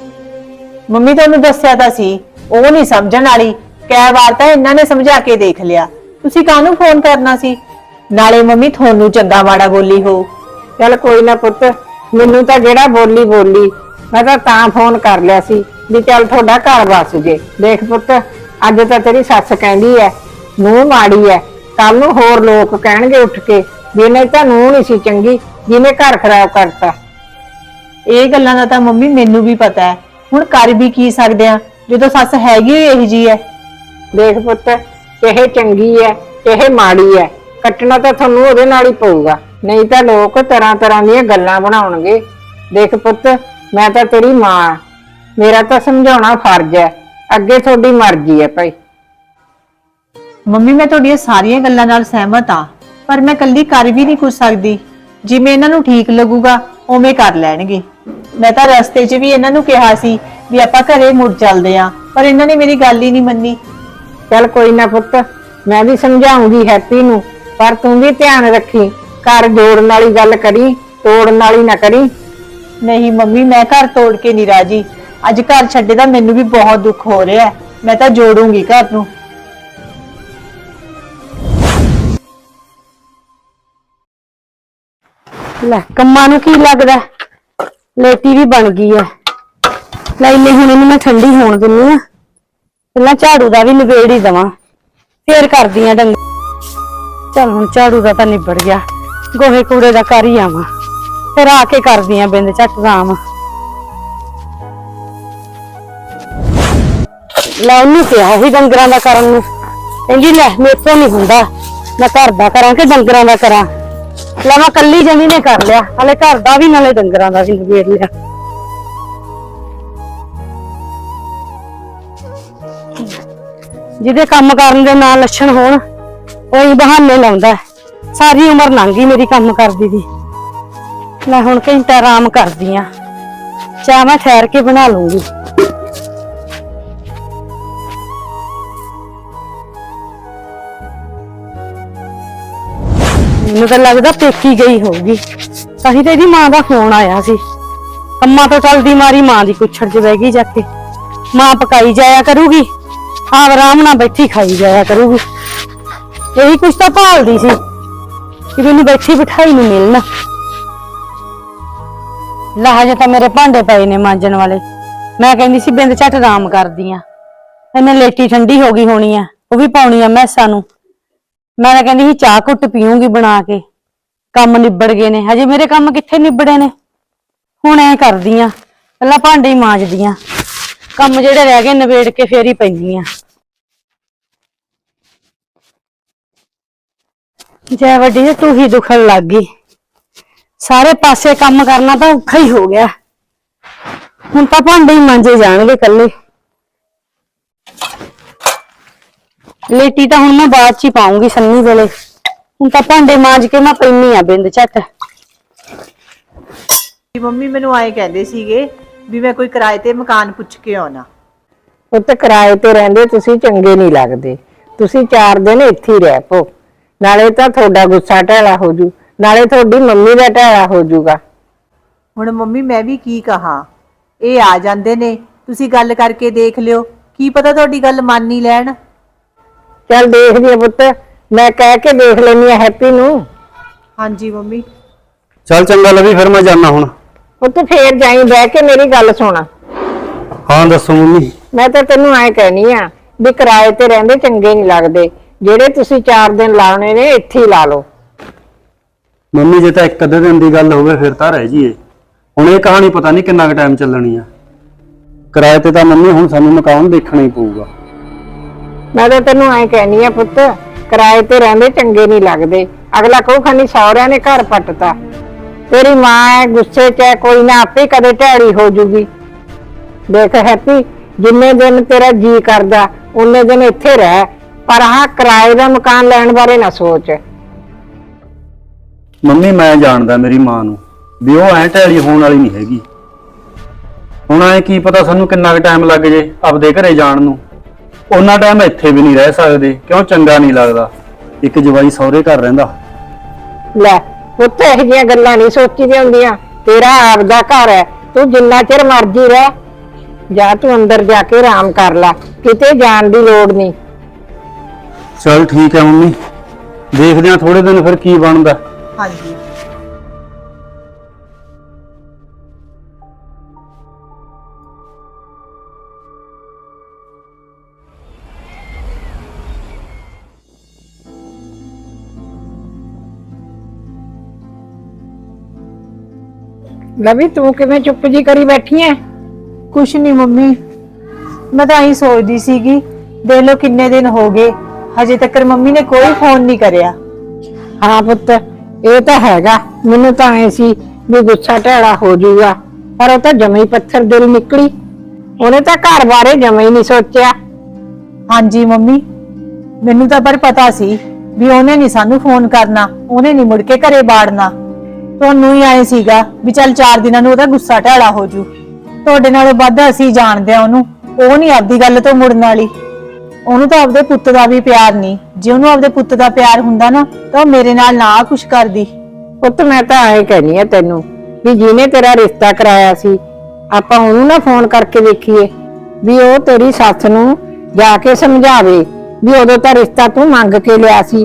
ਮੰਮੀ ਤੁਹਾਨੂੰ ਦੱਸਿਆ ਤਾਂ ਸੀ। ਉਹ ਨਹੀਂ ਸਮਝਣ ਵਾਲੀ। ਕਈ ਵਾਰ ਤਾਂ ਇਹਨਾਂ ਨੇ ਸਮਝਾ ਕੇ ਦੇਖ ਲਿਆ। ਤੁਸੀਂ ਕਾਹਨੂੰ ਫੋਨ ਕਰਨਾ ਸੀ? ਨਾਲੇ ਮੰਮੀ ਤੁਹਾਨੂੰ ਚੰਗਾ ਮਾੜਾ ਬੋਲੀ ਹੋ। ਚਲ ਕੋਈ ਨਾ ਪੁੱਤ। ਮੈਨੂੰ ਤਾਂ ਜਿਹੜਾ ਬੋਲੀ ਬੋਲੀ। ਮੈਂ ਤਾਂ ਤਾਂ ਫੋਨ ਕਰ ਲਿਆ ਸੀ ਵੀ ਚੱਲ ਤੁਹਾਡਾ ਘਰ ਵਸ ਜੇ। ਦੇਖ ਪੁੱਤ ਅੱਜ ਤਾਂ ਤੇਰੀ ਸੱਸ ਕਹਿੰਦੀ ਐ ਨੂੰਹ ਮਾੜੀ ਐ। ਕੱਲ ਨੂੰ ਹੋਰ ਲੋਕ ਕਹਿਣਗੇ ਉੱਠ ਕੇ ਵੀ ਇਹਨੇ ਤਾਂ ਨੂੰਹ ਨਹੀਂ ਸੀ ਚੰਗੀ ਜਿਹਨੇ ਘਰ ਖਰਾਬ ਕਰਤਾ। ਇਹ ਗੱਲਾਂ ਦਾ ਤਾਂ ਮੰਮੀ ਮੈਨੂੰ ਵੀ ਪਤਾ ਹੈ ਹੁਣ ਕਰ ਵੀ ਕੀ ਸਕਦੇ ਆ? ਜਦੋਂ ਸੱਸ ਹੈਗੀ ਹੋਈ ਇਹੋ ਜੀ ਹੈ ਦੇਖ ਪੁੱਤ ਇਹ ਚੰਗੀ ਐ ਇਹ ਮਾੜੀ ਐ। ਕੱਟਣਾ ਤਾਂ ਤੁਹਾਨੂੰ ਉਹਦੇ ਨਾਲ ਹੀ ਪਊਗਾ। ਨਹੀਂ ਤਾਂ ਲੋਕ ਤਰ੍ਹਾਂ ਤਰ੍ਹਾਂ ਦੀਆਂ ਗੱਲਾਂ ਬਣਾਉਣਗੇ। ਦੇਖ ਪੁੱਤ ਮੈਂ ਤਾਂ ਤੇਰੀ ਮਾਂ ਮੇਰਾ ਤਾਂ ਸਮਝਾਉਣਾ ਫਰਜ਼ ਐ। ਅੱਗੇ ਤੁਹਾਡੀ ਮਰਜ਼ੀ ਐ ਭਾਈ। ਮੰਮੀ ਮੈਂ ਤੁਹਾਡੀਆਂ ਸਾਰੀਆਂ ਗੱਲਾਂ ਨਾਲ ਸਹਿਮਤ ਆ ਪਰ ਮੈਂ ਕੱਲੀ ਕਰ ਵੀ ਨਹੀਂ ਕੁਝ ਸਕਦੀ। ਜਿਵੇਂ ਇਹਨਾਂ ਨੂੰ ਠੀਕ ਲੱਗੂਗਾ ਉਵੇਂ ਕਰ ਲੈਣਗੇ। ਮੈਂ ਤਾਂ ਰਸਤੇ 'ਚ ਵੀ ਇਹਨਾਂ ਨੂੰ ਕਿਹਾ ਸੀ ਵੀ ਆਪਾਂ ਘਰੇ ਮੁੜ ਚੱਲਦੇ ਆ ਪਰ ਇਹਨਾਂ ਨੇ ਮੇਰੀ ਗੱਲ ਹੀ ਨਹੀਂ ਮੰਨੀ। ਚੱਲ ਕੋਈ ਨਾ ਪੁੱਤ ਮੈਂ ਵੀ ਸਮਝਾਉਂਗੀ ਹੈਪੀ ਨੂੰ ਪਰ ਤੂੰ ਵੀ ਧਿਆਨ ਰੱਖੀ ਘਰ ਜੋੜਨ ਵਾਲੀ ਗੱਲ ਕਰੀ ਤੋੜਨ ਵਾਲੀ ਨਾ ਕਰੀ। ਨਹੀਂ ਮੰਮੀ, ਮੈਂ ਘਰ ਤੋੜ ਕੇ ਨਹੀਂ ਰਾਜੀ। ਅੱਜ ਘਰ ਛੱਡੇ ਦਾ ਮੈਨੂੰ ਵੀ ਬਹੁਤ ਦੁੱਖ ਹੋ ਰਿਹਾ ਹੈ। ਮੈਂ ਤਾਂ ਜੋੜੂੰਗੀ ਘਰ ਨੂੰ। ਲੈ, ਕੰਮਾਂ ਨੂੰ ਕੀ ਲੱਗਦਾ ਲੇਟੀ ਵੀ ਬਣ ਗਈ ਐ ਲੈ, ਇੰਨੇ ਹੁਣ ਇਹਨੂੰ ਮੈਂ ਠੰਡੀ ਹੋਣ ਦਿੰਨੀ ਆ ਪਹਿਲਾਂ ਝਾੜੂ ਦਾ ਵੀ ਨਿਬੇੜ ਹੀ ਦਵਾਂ। ਫੇਰ ਕਰਦੀ ਆ ਡੰਗ। ਚੱਲ ਹੁਣ ਝਾੜੂ ਦਾ ਤਾਂ ਨਿਬੜ ਗਿਆ। ਗੋਹੇ ਕੂੜੇ ਦਾ ਕਰ ਹੀ ਆਵਾਂ। ਫਿਰ ਆ ਕੇ ਕਰਦੀ ਆ ਬਿੰਦ ਝੱਟ ਰਾਮ ਲੈ ਉਹਨੂੰ ਕਿਹਾ ਸੀ ਡੰਗਰਾਂ ਦਾ ਕਰਨ ਨੂੰ। ਕਹਿੰਦੀ, ਲੈ, ਮੇਥੋਂ ਨਹੀਂ ਹੁੰਦਾ। ਮੈਂ ਘਰ ਦਾ ਕਰਾਂ ਕਿ ਡੰਗਰਾਂ ਦਾ ਕਰਾਂ? ਲੈ, ਮੈਂ ਕੱਲੀ ਜਮੀ ਨੇ ਕਰ ਲਿਆ। ਹਲੇ ਘਰ ਦਾ ਵੀ ਨਾਲੇ ਡੰਗਰਾਂ ਦਾ ਵੀ ਨਿਬੇੜ ਲਿਆ। ਜਿਹਦੇ ਕੰਮ ਕਰਨ ਦੇ ਨਾਲ ਲੱਛਣ ਹੋਣ, ਉਹੀ ਬਹਾਨੇ ਲਾਉਂਦਾ। ਸਾਰੀ ਉਮਰ ਲੰਘ ਗਈ ਮੇਰੀ ਕੰਮ ਕਰਦੀ ਦੀ। ਮੈਂ ਹੁਣ ਘੰਟਾ ਆਰਾਮ ਕਰਦੀ ਆ। ਚਾਹ ਮੈਂ ਠਹਿਰ ਕੇ ਬਣਾ ਲੂੰਗੀ। ਮੈਨੂੰ ਤਾਂ ਲੱਗਦਾ ਪੇਕੀ ਗਈ ਹੋਊਗੀ। ਤਾਂ ਹੀ ਤੇ ਇਹਦੀ ਮਾਂ ਦਾ ਫੋਨ ਆਇਆ ਸੀ। ਕੰਮਾਂ ਤੋਂ ਚਲਦੀ ਮਾਰੀ ਮਾਂ ਦੀ ਕੁੱਛੜ 'ਚ ਬਹਿ ਗਈ ਜਾ ਕੇ। ਮਾਂ ਪਕਾਈ ਜਾਇਆ ਕਰੂਗੀ। ਆਪ ਆਰਾਮ ਨਾਲ ਬੈਠੀ ਖਾਈ ਜਾਇਆ ਕਰੂਗੀ। ਇਹੀ ਕੁਛ ਤਾਂ ਭਾਲਦੀ ਸੀ ਕਿ ਮੈਨੂੰ ਬੈਠੀ ਬਿਠਾਈ ਨੂੰ ਮਿਲਣਾ। ਲਾਹਜੇ ਤਾਂ ਮੇਰੇ ਭਾਂਡੇ ਪਏ ਨੇ ਮਾਂਜਣ ਵਾਲੇ। ਮੈਂ ਕਹਿੰਦੀ ਸੀ, ਬਿੰਦ ਝੱਟ ਆਰਾਮ ਕਰਦੀ ਆ। ਇਹਨੇ ਲੇਟੀ ਠੰਡੀ ਹੋ ਗਈ ਹੋਣੀ ਆ, ਉਹ ਵੀ ਪਾਉਣੀ ਆ ਮੈਸਾਂ ਨੂੰ। ਮੈਂ ਤਾਂ ਕਹਿੰਦੀ ਸੀ, ਚਾਹ ਘੁੱਟ ਪੀਉਂਗੀ ਬਣਾ ਕੇ। ਕੰਮ ਨਿਬੜ ਗਏ ਨੇ। ਹਜੇ ਮੇਰੇ ਕੰਮ ਕਿੱਥੇ ਨਿਬੜੇ ਨੇ? ਹੁਣ ਐ ਕਰਦੀ ਆ ਪਹਿਲਾਂ ਭਾਂਡੇ ਹੀ ਮਾਂਜਦੀ ਆ ਕੰਮ ਜਿਹੜੇ ਰਹਿ ਗਏ, ਨਿਬੇੜ ਕੇ ਫੇਰ ਹੀ ਪੈਂਦੀ ਆ ਜੈ ਵੱਡੀ, ਤੂੰ ਹੀ ਦੁਖਣ ਲੱਗ ਗਈ। ਸਾਰੇ ਪਾਸੇ ਕੰਮ ਕਰਨਾ ਤਾਂ ਔਖਾ ਹੀ ਹੋ ਗਿਆ। ਹੁਣ ਤਾਂ ਭਾਂਡੇ ਹੀ ਮਾਂਜੇ ਜਾਣਗੇ ਕੱਲੇ ਲੇਟੀ ਤਾਂ ਹੁਣ ਮੈਂ ਬਾਅਦ ਚ ਹੀ ਪਾਉਂਗੀ ਸੰਨੀ ਵੇਲੇ। ਹੁਣ ਤਾਂ ਭਾਂਡੇ ਮਾਂਜ ਕੇ ਮੈਂ ਪੈਣੀ ਆ ਬਿੰਦ ਝੱਟ। ਵੀ ਮੰਮੀ ਮੈਨੂੰ ਆਏ ਕਹਿੰਦੇ ਸੀਗੇ ਵੀ ਮੈਂ ਕੋਈ ਕਿਰਾਏ ਤੇ ਮਕਾਨ ਪੁੱਛ ਕੇ ਆਉਣਾ। ਪੁੱਤ ਕਿਰਾਏ ਤੇ ਰਹਿੰਦੇ ਤੁਸੀਂ ਚੰਗੇ ਨਹੀਂ ਲੱਗਦੇ। ਤੁਸੀਂ ਚਾਰ ਦਿਨ ਇੱਥੇ ਹੀ ਰਹਿ ਪੋ ਨਾਲੇ ਤਾਂ ਤੁਹਾਡਾ ਗੁੱਸਾ ਢੈਲਾ ਹੋ ਜੂ। ਨਾਲੇ ਤੁਹਾਡੀ ਮੰਮੀ ਦਾ ਢੈਲਾ ਹੋ ਜੂਗਾ ਹੁਣ ਮੰਮੀ ਮੈਂ ਵੀ ਕੀ ਕਹਾ? ਇਹ ਆ ਜਾਂਦੇ ਨੇ। ਤੁਸੀਂ ਗੱਲ ਕਰਕੇ ਦੇਖ ਲਿਓ। ਕੀ ਪਤਾ ਤੁਹਾਡੀ ਗੱਲ ਮੰਨ ਹੀ ਲੈਣ। ਚੱਲ ਦੇਖਦੀ ਆ ਪੁੱਤ। ਮੈਂ ਕਹਿ ਕੇ ਦੇਖ ਲੈਣੀ ਆ ਹੈਪੀ ਨੂੰ। ਹਾਂਜੀ ਮੰਮੀ। ਚੱਲ ਚੰਗਾ ਲਵੀ ਫਿਰ ਮੈਂ ਜਾਣਾ ਹੁਣ। ਪੁੱਤ ਫੇਰ ਜਾਈ ਬਹਿ ਕੇ ਮੇਰੀ ਗੱਲ ਸੁਣ। ਹਾਂ ਦੱਸੋ ਮੰਮੀ। ਮੈਂ ਤਾਂ ਤੈਨੂੰ ਐ ਕਹਿਣੀ ਆ ਵੀ ਕਿਰਾਏ ਤੇ ਰਹਿੰਦੇ ਚੰਗੇ ਨਹੀਂ ਲੱਗਦੇ। ਜਿਹੜੇ ਤੁਸੀਂ 4 ਦਿਨ ਲਾਉਣੇ ਨੇ ਇੱਥੇ ਹੀ ਲਾ ਲਓ। ਮੰਮੀ ਜੇ ਤਾਂ ਇੱਕ ਅੱਧੇ ਦਿਨ ਦੀ ਗੱਲ ਹੋਵੇ ਫਿਰ ਤਾਂ ਰਹਿ ਜੀਏ। ਹੁਣ ਇਹ ਕਹਾਣੀ ਪਤਾ ਨਹੀਂ ਕਿੰਨਾ ਕੁ ਟਾਈਮ ਚੱਲਣੀ ਆ। ਕਿਰਾਏ ਤੇ ਤਾਂ ਮੰਮੀ ਹੁਣ ਸਾਨੂੰ ਮਕਾਨ ਦੇਖਣਾ ਹੀ ਪਊਗਾ। ਮੈਂ ਤਾਂ ਤੈਨੂੰ ਐ ਕਹਿਣੀ ਆ ਪੁੱਤ, ਕਿਰਾਏ ਤੇ ਰਹਿੰਦੇ ਚੰਗੇ ਨਹੀਂ ਲੱਗਦੇ। ਅਗਲਾ ਕਹੂ, ਖਾਨੀ ਸਹੁਰਿਆਂ ਨੇ ਘਰ ਪੱਟਤਾ। ਤੇਰੀ ਮਾਂ ਐ, ਗੁੱਸੇ 'ਚ ਐ, ਕੋਈ ਨਾ ਆਪੇ ਕਦੇ ਢੈੜੀ ਹੋ ਜੂਗੀ। ਦੇਖ ਹੈਪੀ, ਜਿੰਨੇ ਦਿਨ ਤੇਰਾ ਜੀ ਕਰਦਾ, ਉਹਨੇ ਦਿਨ ਇੱਥੇ ਰਹਿ। ਪਰ ਹਾਂ, ਕਿਰਾਏ ਦਾ ਮਕਾਨ ਲੈਣ ਬਾਰੇ ਨਾ ਸੋਚ। ਮੰਮੀ ਮੈਂ ਜਾਣਦਾ ਮੇਰੀ ਮਾਂ ਨੂੰ ਵੀ ਉਹ ਐ ਢੈਲੀ ਹੋਣ ਵਾਲੀ ਨਹੀਂ ਹੈਗੀ। ਹੁਣ ਐ ਕੀ ਪਤਾ ਸਾਨੂੰ ਕਿੰਨਾ ਕੁ ਟਾਈਮ ਲੱਗ ਜੇ ਆਪਦੇ ਘਰੇ ਜਾਣ ਨੂੰ। ਉਹਨਾਂ ਟਾਈਮ ਇੱਥੇ ਵੀ ਨਹੀਂ ਰਹਿ ਸਕਦੇ ਕਿਉਂ ਚੰਗਾ ਨਹੀਂ ਲੱਗਦਾ? ਇੱਕ ਜਵਾਈ ਸਹੁਰੇ ਘਰ ਰਹਿੰਦਾ। ਲੈ ਪੁੱਤ ਇਹੋ ਜਿਹੀਆਂ ਗੱਲਾਂ ਨਹੀਂ ਸੋਚੀਦੀਆਂ ਹੁੰਦੀਆਂ। ਤੇਰਾ ਆਪਦਾ ਘਰ ਹੈ ਤੂੰ ਜਿੰਨਾ ਚਿਰ ਮਰਜ਼ੀ ਰਹਿ। ਜਾ ਤੂੰ ਅੰਦਰ ਜਾ ਕੇ ਆਰਾਮ ਕਰ ਲੈ ਕਿਤੇ ਜਾਣ ਦੀ ਲੋੜ ਨਹੀਂ। ਚਲ ਠੀਕ ਹੈ ਮੰਮੀ ਦੇਖਦੇ ਆ ਥੋੜੇ ਦਿਨ ਫਿਰ ਕੀ ਬਣਦਾ। ਹਾਂਜੀ ਲਵੀ ਤੂੰ ਕਿਵੇਂ ਚੁੱਪ ਜੀ ਕਰੀ ਬੈਠੀ ਐ ਕੁਛ ਨਹੀਂ ਮੰਮੀ ਮੈਂ ਤਾਂ ਇਹੀ ਸੋਚਦੀ ਸੀਗੀ ਦੇਖ ਲਓ ਕਿੰਨੇ ਦਿਨ ਹੋ ਗਏ ਹਜੇ ਤੱਕ ਮੰਮੀ ਨੇ ਕੋਈ ਫੋਨ ਨਹੀਂ ਕਰਿਆ ਹਾਂ ਪੁੱਤ ਇਹ ਤਾਂ ਹੈਗਾ, ਮੈਨੂੰ ਤਾਂ ਐ ਸੀ ਵੀ ਗੁੱਸਾ ਢੇੜਾ ਹੋ ਜਾਊਗਾ ਪਰ ਉਹ ਤਾਂ ਜਮੇ ਹੀ ਪੱਥਰ ਦਿਲ ਨਿਕਲੀ। ਉਹਨੇ ਤਾਂ ਘਰ ਬਾਰੇ ਜਮੇ ਹੀ ਨਹੀਂ ਸੋਚਿਆ। ਹਾਂਜੀ ਮੰਮੀ, ਮੈਨੂੰ ਤਾਂ ਪਰ ਪਤਾ ਸੀ ਵੀ ਉਹਨੇ ਨਹੀਂ ਸਾਨੂੰ ਫੋਨ ਕਰਨਾ, ਉਹਨੇ ਨਹੀਂ ਮੁੜ ਕੇ ਘਰੇ ਬਾੜਨਾ। ਤੁਹਾਨੂੰ ਹੀ ਆਏ ਸੀਗਾ ਵੀ ਚੱਲ 4 ਦਿਨਾਂ ਨੂੰ ਉਹਦਾ ਗੁੱਸਾ ਢਾਲਾ ਹੋ ਜੂ। ਤੁਹਾਡੇ ਨਾਲੋਂ ਵੱਧ ਅਸੀਂ ਜਾਣਦੇ ਆ ਉਹਨੂੰ, ਉਹ ਨਹੀਂ ਆਪਦੀ ਗੱਲ ਤੋਂ ਮੁੜਨ ਵਾਲੀ। ਉਹਨੂੰ ਤਾਂ ਆਪਦੇ ਪੁੱਤ ਦਾ ਵੀ ਪਿਆਰ ਨਹੀਂ। ਜੇ ਉਹਨੂੰ ਆਪਦੇ ਪੁੱਤ ਦਾ ਪਿਆਰ ਹੁੰਦਾ ਨਾ, ਤਾਂ ਉਹ ਮੇਰੇ ਨਾਲ ਨਾ ਕੁਛ ਕਰਦੀ। ਪੁੱਤ, ਮੈਂ ਤਾਂ ਐ ਕਹਿਨੀ ਆ ਤੈਨੂੰ ਵੀ ਜਿਹਨੇ ਤੇਰਾ ਰਿਸ਼ਤਾ ਕਰਾਇਆ ਸੀ, ਆਪਾਂ ਉਹਨੂੰ ਨਾ ਫੋਨ ਕਰਕੇ ਵੇਖੀਏ ਵੀ ਉਹ ਤੇਰੀ ਸੱਸ ਨੂੰ ਜਾ ਕੇ ਸਮਝਾਵੇ ਵੀ ਉਦੋਂ ਤਾਂ ਰਿਸ਼ਤਾ ਤੂੰ ਮੰਗ ਕੇ ਲਿਆ ਸੀ।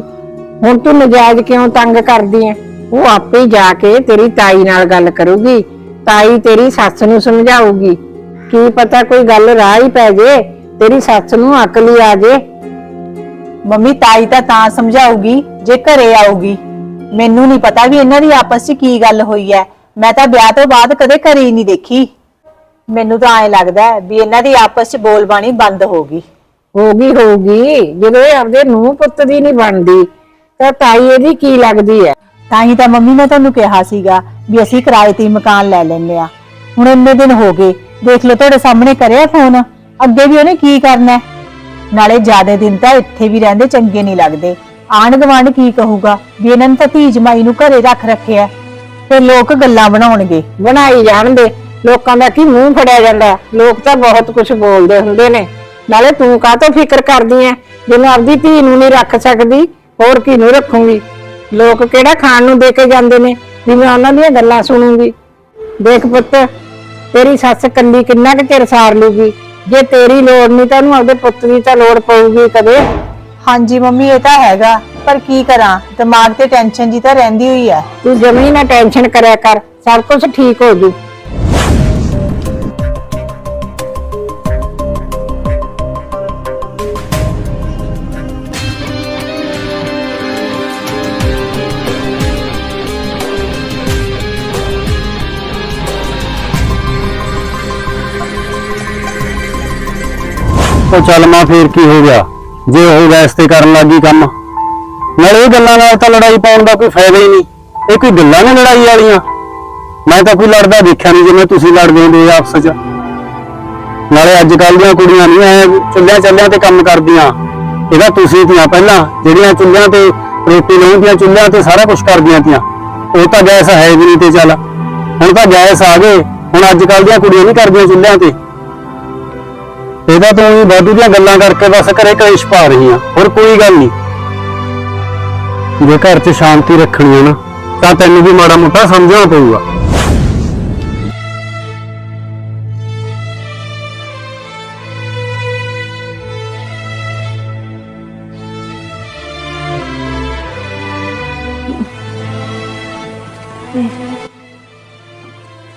ਹੁਣ ਤੂੰ ਨਜਾਇਜ਼ ਕਿਉਂ ਤੰਗ ਕਰਦੀ ਐ? ਉਹ ਆਪੇ ਜਾ ਕੇ ਤੇਰੀ ਤਾਈ ਨਾਲ ਗੱਲ ਕਰੂਗੀ, ਤਾਈ ਤੇਰੀ ਸੱਸ ਨੂੰ ਸਮਝਾਊਗੀ। ਕੀ ਪਤਾ ਕੋਈ ਗੱਲ ਰਾਹ ਹੀ ਪੈ ਜੇ। ਤੇਰੀ ਸੱਸ ਨੂੰ ਅਕਲ ਹੀ ਆ ਜੇ। ਮੰਮੀ ਤਾਈ ਤਾਂ ਤਾਂ ਸਮਝਾਊਗੀ ਜੇ ਘਰੇ ਆਊਗੀ। ਮੈਨੂੰ ਨਹੀਂ ਪਤਾ ਵੀ ਇਹਨਾਂ ਦੀ ਆਪਸ 'ਚ ਕੀ ਗੱਲ ਹੋਈ ਹੈ ਮੈਂ ਤਾਂ ਵਿਆਹ ਤੋਂ ਬਾਅਦ ਕਦੇ ਘਰੇ ਹੀ ਨਹੀਂ ਦੇਖੀ। ਮੈਨੂੰ ਤਾਂ ਐਂ ਲੱਗਦਾ ਹੈ ਵੀ ਇਹਨਾਂ ਦੀ ਆਪਸ 'ਚ ਬੋਲਬਾਣੀ ਬੰਦ ਹੋ ਗਈ। ਹੋਗੀ ਹੋਊਗੀ ਜਦੋਂ ਇਹ ਆਪਦੇ ਨੂੰਹ ਪੁੱਤ ਦੀ ਨਹੀਂ ਬਣਦੀ ਤਾਂ ਤਾਈ ਇਹਦੀ ਕੀ ਲੱਗਦੀ ਐ? ਤਾਂ ਹੀ ਤਾਂ ਮੰਮੀ ਨੇ ਤੁਹਾਨੂੰ ਕਿਹਾ ਸੀਗਾ ਵੀ ਅਸੀਂ ਕਿਰਾਏ ਤੇ ਹੀ ਮਕਾਨ ਲੈ ਲੈਂਦੇ ਆ। ਹੁਣ ਇੰਨੇ ਦਿਨ ਹੋ ਗਏ ਦੇਖ ਲਓ ਤੁਹਾਡੇ ਸਾਹਮਣੇ ਕਰਿਆ ਫੋਨ। ਅੱਗੇ ਵੀ ਉਹਨੇ ਕੀ ਕਰਨਾ ਹੈ? ਨਾਲੇ ਜ਼ਿਆਦਾ ਦਿਨ ਤਾਂ ਇੱਥੇ ਵੀ ਰਹਿੰਦੇ ਚੰਗੇ ਨਹੀਂ ਲੱਗਦੇ। ਆਂਢ ਗੁਆਂਢ ਕੀ ਕਹੂਗਾ ਵੀ ਇਹਨਾਂ ਨੇ ਤਾਂ ਧੀ ਜਮਾਈ ਨੂੰ ਘਰੇ ਰੱਖ ਰੱਖਿਆ ਤੇ ਲੋਕ ਗੱਲਾਂ ਬਣਾਉਣਗੇ। ਬਣਾਈ ਜਾਣਦੇ। ਲੋਕਾਂ ਦਾ ਕੀ ਮੂੰਹ ਫੜਿਆ ਜਾਂਦਾ ਲੋਕ ਤਾਂ ਬਹੁਤ ਕੁਝ ਬੋਲਦੇ ਹੁੰਦੇ ਨੇ। ਨਾਲੇ ਤੂੰ ਕਾਹਤੋਂ ਫਿਕਰ ਕਰਦੀ ਐ? ਜਿਹਨੂੰ ਆਪਦੀ ਧੀ ਨੂੰ ਨਹੀਂ ਰੱਖ ਸਕਦੀ, ਹੋਰ ਕਿਹਨੂੰ ਰੱਖੂੰਗੀ? ਲੋਕ ਕਿਹੜਾ ਖਾਣ ਨੂੰ ਦੇ ਕੇ ਜਾਂਦੇ ਨੇ? ਵੀ ਮੈਂ ਉਹਨਾਂ ਦੀਆਂ ਗੱਲਾਂ ਸੁਣੂੰਗੀ। ਦੇਖ ਪੁੱਤ, ਤੇਰੀ ਸੱਸ ਕੱਲੀ ਕਿੰਨਾ ਕੁ ਚਿਰ ਸਾਰ ਲੂਗੀ? ਜੇ ਤੇਰੀ ਲੋੜ ਨਹੀਂ ਤਾਂ ਉਹਨੂੰ ਆਪਦੇ ਪੁੱਤ ਦੀ ਤਾਂ ਲੋੜ ਪਊਗੀ ਕਦੇ। ਹਾਂਜੀ ਮੰਮੀ ਇਹ ਤਾਂ ਹੈਗਾ। ਪਰ ਕੀ ਕਰਾਂ? ਦਿਮਾਗ ਤੇ ਟੈਨਸ਼ਨ ਜੀ ਤਾਂ ਰਹਿੰਦੀ ਹੋਈ ਹੈ ਤੂੰ ਜਮੀ ਨਾ ਟੈਨਸ਼ਨ ਕਰਿਆ ਕਰ। ਸਭ ਕੁਝ ਠੀਕ ਹੋ ਜੂ। ਉਹ ਚੱਲ ਮਾਂ, ਫੇਰ ਕੀ ਹੋ ਗਿਆ? ਜੇ ਉਹ ਵੈਸਤੇ ਕਰਨ ਲੱਗੀ ਕੰਮ। ਨਾਲੇ ਇਹ ਗੱਲਾਂ ਨਾਲ ਤਾਂ ਲੜਾਈ ਪਾਉਣ ਦਾ ਕੋਈ ਫਾਇਦਾ ਹੀ ਨਹੀਂ। ਇਹ ਕੋਈ ਗੱਲਾਂ ਨੇ ਲੜਾਈ ਵਾਲੀਆਂ? ਮੈਂ ਤਾਂ ਕੋਈ ਲੜਦਾ ਦੇਖਿਆ ਨਹੀਂ ਜਿਵੇਂ ਤੁਸੀਂ ਲੜਦੇ ਹੁੰਦੇ ਆਪਸ 'ਚ ਨਾਲੇ ਅੱਜ ਕੱਲ ਦੀਆਂ ਕੁੜੀਆਂ ਨਹੀਂ ਐ ਚੁੱਲ੍ਹਿਆਂ ਚੱਲਿਆਂ ਤੇ ਕੰਮ ਕਰਦੀਆਂ। ਇਹਦਾ ਤੁਸੀਂ ਤੀਆਂ ਪਹਿਲਾਂ, ਜਿਹੜੀਆਂ ਚੁੱਲ੍ਹਿਆਂ ਤੇ ਰੋਟੀ ਲਾਉਂਦੀਆਂ, ਚੁੱਲ੍ਹਿਆਂ ਤੇ ਸਾਰਾ ਕੁਝ ਕਰਦੀਆਂ ਤੀਆਂ। ਉਹ ਤਾਂ ਗੈਸ ਹੈ ਵੀ ਨਹੀਂ ਤੇ ਚੱਲ। ਹੁਣ ਤਾਂ ਗੈਸ ਆ ਗਏ। ਹੁਣ ਅੱਜ ਕੱਲ ਦੀਆਂ ਕੁੜੀਆਂ ਨਹੀਂ ਕਰਦੀਆਂ ਚੁੱਲ੍ਹਿਆਂ ਤੇ। ਇਹਦਾ ਤੋਂ ਹੀ ਵਾਧੂ ਦੀਆਂ ਗੱਲਾਂ ਕਰਕੇ ਬਸ ਘਰੇ ਕਲੇਸ਼ ਪਾ ਰਹੀ ਰਹੀਆਂ। ਹੋਰ ਕੋਈ ਗੱਲ ਨਹੀਂ ਜੇ ਘਰ 'ਚ ਸ਼ਾਂਤੀ ਰੱਖਣੀ ਹੈ ਨਾ, ਤਾਂ ਤੈਨੂੰ ਵੀ ਮਾੜਾ ਮੋਟਾ ਸਮਝਣਾ ਪਊਗਾ।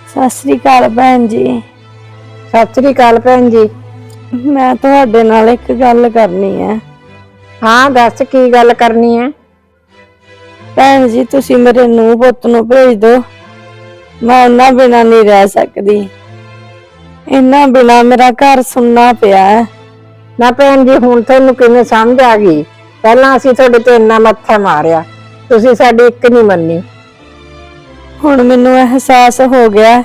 ਸਤਿ ਸ੍ਰੀ ਅਕਾਲ ਭੈਣ ਜੀ। ਸਤਿ ਸ੍ਰੀ ਅਕਾਲ ਭੈਣ ਜੀ। ਮੈਂ ਤੁਹਾਡੇ ਨਾਲ ਇੱਕ ਗੱਲ ਕਰਨੀ ਹੈ। ਹਾਂ ਦੱਸ ਕੀ ਗੱਲ ਕਰਨੀ ਹੈ? ਭੈਣ ਜੀ ਤੁਸੀਂ ਮੇਰੇ ਨੂੰਹ ਪੁੱਤ ਨੂੰ ਭੇਜ ਦਿਓ। ਮੈਂ ਉਹਨਾਂ ਬਿਨਾ ਨਹੀਂ ਰਹਿ ਸਕਦੀ। ਇਹਨਾਂ ਬਿਨਾ ਮੇਰਾ ਘਰ ਸੁੰਨਾ ਪਿਆ ਹੈ। ਨਾ ਭੈਣ ਜੀ ਹੁਣ ਤੁਹਾਨੂੰ ਕਿਵੇਂ ਸਮਝ ਆ ਗਈ? ਪਹਿਲਾਂ ਅਸੀਂ ਤੁਹਾਡੇ ਤੇ ਇੰਨਾ ਮੱਥਾ ਮਾਰਿਆ। ਤੁਸੀਂ ਸਾਡੀ ਇੱਕ ਨਹੀਂ ਮੰਨੀ। ਹੁਣ ਮੈਨੂੰ ਅਹਿਸਾਸ ਹੋ ਗਿਆ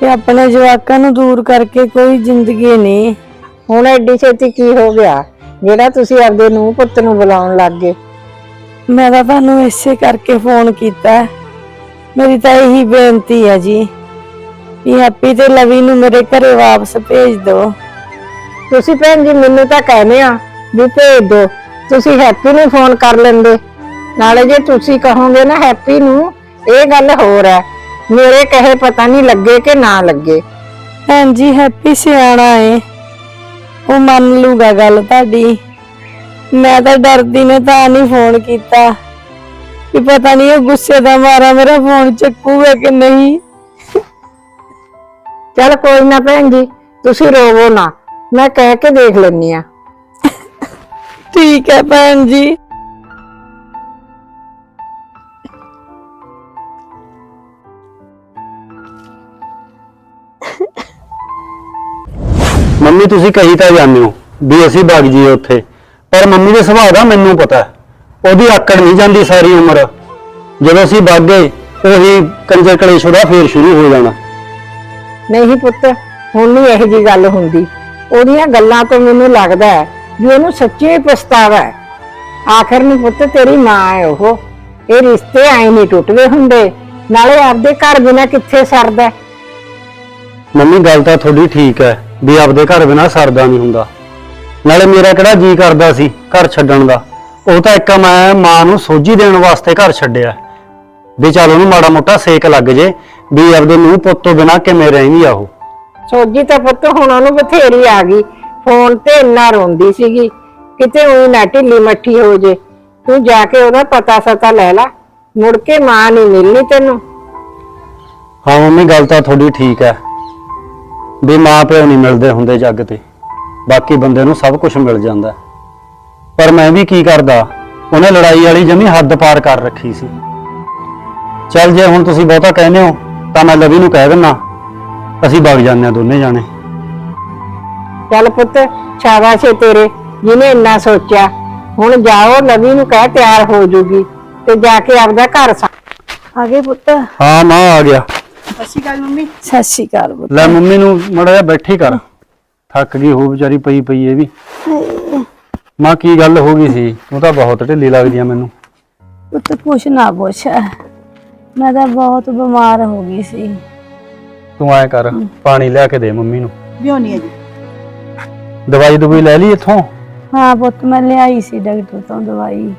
ਕਿ ਆਪਣੇ ਜਵਾਕਾਂ ਨੂੰ ਦੂਰ ਕਰਕੇ ਕੋਈ ਜ਼ਿੰਦਗੀ ਨਹੀਂ। ਹੁਣ ਐਡੀ ਛੇਤੀ ਕੀ ਹੋ ਗਿਆ? ਜਿਹੜਾ ਤੁਸੀਂ ਆਪਦੇ ਨੂੰ ਪੁੱਤ ਨੂੰ ਬੁਲਾਉਣ ਲੱਗ ਗਏ। ਮੈਂ ਤਾਂ ਤੁਹਾਨੂੰ ਇਸੇ ਕਰਕੇ ਫੋਨ ਕੀਤਾ। ਹੈ। ਮੇਰੀ ਤਾਂ ਇਹੀ ਬੇਨਤੀ ਹੈ ਜੀ ਵੀ ਹੈਪੀ ਤੇ ਲਵੀ ਨੂੰ ਮੇਰੇ ਘਰੇ ਵਾਪਸ ਭੇਜ ਦਿਓ। ਤੁਸੀਂ ਭੈਣ ਜੀ ਮੈਨੂੰ ਤਾਂ ਕਹਿੰਦੇ ਆ ਵੀ ਭੇਜ ਦਿਓ। ਤੁਸੀਂ ਹੈਪੀ ਨੂੰ ਫੋਨ ਕਰ ਲੈਂਦੇ। ਨਾਲੇ ਜੇ ਤੁਸੀਂ ਕਹੋਗੇ ਨਾ ਹੈਪੀ ਨੂੰ ਇਹ ਗੱਲ ਹੋਰ ਹੈ। ਮੇਰੇ ਕਹੇ ਪਤਾ ਨਹੀਂ ਲੱਗੇ ਕਿ ਨਾ ਲੱਗੇ। ਭੈਣ ਜੀ ਹੈਪੀ ਸਿਆਣਾ ਏ। ਉਹ ਮੰਨ ਲੂਗਾ ਗੱਲ ਤੁਹਾਡੀ। ਮੈਂ ਤਾਂ ਡਰਦੀ ਨੇ ਤਾਂ ਨਹੀਂ ਫੋਨ ਕੀਤਾ। ਕਿ ਪਤਾ ਨਹੀਂ ਉਹ ਗੁੱਸੇ ਦਾ ਮਾਰਾ ਮੇਰਾ ਫੋਨ ਚੱਕੂਗਾ ਕਿ ਨਹੀਂ। ਚਲ ਕੋਈ ਨਾ ਭੈਣ ਜੀ ਤੁਸੀਂ ਰੋਵੋ ਨਾ। ਮੈਂ ਕਹਿ ਕੇ ਦੇਖ ਲੈਣੀ ਆ ਠੀਕ ਹੈ ਭੈਣ ਜੀ। ਮੰਮੀ ਤੁਸੀਂ ਕਹੀ ਤਾਂ ਜਾਂਦੇ ਹੋ ਵੀ ਅਸੀਂ ਭੱਗ ਜੀਏ ਉੱਥੇ। ਪਰ ਮੰਮੀ ਦੇ ਸੁਭਾਅ ਦਾ ਮੈਨੂੰ ਪਤਾ ਹੈ। ਉਹਦੀ ਆਕੜ ਨਹੀਂ ਜਾਂਦੀ ਸਾਰੀ ਉਮਰ। ਜਦੋਂ ਅਸੀਂ ਭੱਗ ਗਏ ਉਹੀ ਕੰਜਰ ਕਲੇਸ਼ ਉਹਦਾ ਫੇਰ ਸ਼ੁਰੂ ਹੋ ਜਾਣਾ। ਨਹੀਂ ਪੁੱਤ ਹੁਣ ਨਹੀਂ ਇਹੋ ਜੀ ਗੱਲ ਹੁੰਦੀ। ਉਹਦੀਆਂ ਗੱਲਾਂ ਤੋਂ ਮੈਨੂੰ ਲੱਗਦਾ ਹੈ ਵੀ ਉਹਨੂੰ ਸੱਚੀ ਪਛਤਾਵਾ ਹੈ। ਆਖਰ ਨੂੰ ਪੁੱਤ ਤੇਰੀ ਮਾਂ ਹੈ ਉਹ। ਇਹ ਰਿਸ਼ਤੇ ਐ ਨਹੀਂ ਟੁੱਟਦੇ ਹੁੰਦੇ। ਨਾਲੇ ਆਪਦੇ ਘਰ ਬਿਨਾ ਕਿੱਥੇ ਸਰਦਾ ਹੈ? ਮੰਮੀ ਗੱਲ ਤਾਂ ਤੁਹਾਡੀ ਠੀਕ ਹੈ। ਵੀ ਆਪਦੇ ਘਰ ਬਿਨਾ ਸਰਦਾ ਨਹੀਂ ਹੁੰਦਾ। ਨਾਲੇ ਮੇਰਾ ਕਿਹੜਾ ਜੀ ਕਰਦਾ ਸੀ ਘਰ ਛੱਡਣ ਦਾ। ਉਹ ਤਾਂ ਇੱਕ ਮੈਂ ਮਾਂ ਨੂੰ ਸੋਝੀ ਦੇਣ ਵਾਸਤੇ ਘਰ ਛੱਡਿਆ। ਵੀ ਚੱਲ ਉਹਨੂੰ ਮਾੜਾ ਮੋਟਾ ਸੇਕ ਲੱਗ ਜੇ ਵੀ ਆਪਦੇ ਨੂੰ ਪੁੱਤ ਤੋਂ ਬਿਨਾ ਕਿਵੇਂ ਰਹਿੰਦੀ ਆ ਉਹ। ਸੋਜੀ ਤਾਂ ਪੁੱਤ ਹੁਣ ਉਹਨੂੰ ਬਥੇਰੀ ਆ ਗਈ। ਫੋਨ ਤੇ ਇੰਨਾ ਰੋਂਦੀ ਸੀਗੀ ਕਿਤੇ ਉਹ ਨਾ ਢਿੱਲੀ ਮੱਠੀ ਹੋ ਜੇ। ਤੂੰ ਜਾ ਕੇ ਉਹਦਾ ਪਤਾ ਸਤਾ ਲੈ ਲੈ ਮੁੜ ਕੇ ਮਾਂ ਨਹੀਂ ਮਿਲਣੀ ਤੈਨੂੰ। ਹਾਂ ਮੰਮੀ ਗੱਲ ਤਾਂ ਤੁਹਾਡੀ ਠੀਕ ਹੈ। ਵੀ ਮਾਂ ਪਿਓ ਨਹੀਂ ਮਿਲਦੇ ਹੁੰਦੇ ਜੱਗ ਤੇ। ਬਾਕੀ ਬੰਦੇ ਨੂੰ ਸਭ ਕੁਝ ਮਿਲ ਜਾਂਦਾ। ਪਰ ਮੈਂ ਵੀ ਕੀ ਕਰਦਾ ਉਹਨੇ ਲੜਾਈ ਵਾਲੀ ਜਮੀ ਹੱਦ ਪਾਰ ਕਰ ਰੱਖੀ ਸੀ। ਚੱਲ ਜੇ ਹੁਣ ਤੁਸੀਂ ਬਹੁਤਾ ਕਹਿੰਦੇ ਹੋ ਤਾਂ ਮੈਂ ਲਵੀ ਨੂੰ ਕਹਿ ਦਿੰਨਾ। ਅਸੀਂ ਵਗ ਜਾਂਦੇ ਹਾਂ ਦੋਨੇ ਜਾਣੇ। ਚੱਲ ਪੁੱਤ ਸ਼ਾਬਾਸ਼ ਏ ਤੇਰੇ ਜਿਹਨੇ ਇੰਨਾ ਸੋਚਿਆ। ਹੁਣ ਜਾਓ ਨਵੀ ਨੂੰ ਕਹਿ ਤਿਆਰ ਹੋ ਜੂਗੀ ਤੇ ਜਾ ਕੇ ਆਪਦਾ ਘਰ ਸਾਂਭ ਆ ਗਏ ਪੁੱਤ। ਹਾਂ ਮਾਂ ਆ ਗਿਆ। ਸਤਿ ਸ਼੍ਰੀ ਅਕਾਲ ਪੁੱਤ। ਲੈ ਮੰਮੀ ਨੂੰ ਮੜਾ ਜਾ ਬੈਠੀ ਕਰ। ਥੱਕ ਗਈ ਹੋ ਵਿਚਾਰੀ ਪਈ ਪਈ ਇਹ ਵੀ। ਮਾਂ ਕੀ ਗੱਲ ਹੋ ਗਈ ਸੀ? ਉਹ ਤਾਂ ਬਹੁਤ ਢਿੱਲੀ ਲੱਗਦੀ ਆ ਮੈਨੂੰ। ਪੁੱਤ ਕੁਛ ਨਾ ਪੁੱਛ। ਮੈਂ ਤਾਂ ਬਹੁਤ ਬਿਮਾਰ ਹੋ ਗਈ ਸੀ। ਤੂੰ ਐ ਕਰ ਪਾਣੀ ਲਿਆ ਕੇ ਦੇ ਮੰਮੀ ਨੂੰ। ਵਿਉਣੀ ਹੈ ਜੀ। ਦਵਾਈ ਦਵਾਈ ਲੈ ਲਈ ਇੱਥੋਂ? ਹਾਂ ਪੁੱਤ ਮੈਂ ਲਿਆਈ ਸੀ ਡਾਕਟਰ ਤੋਂ ਦਵਾਈ।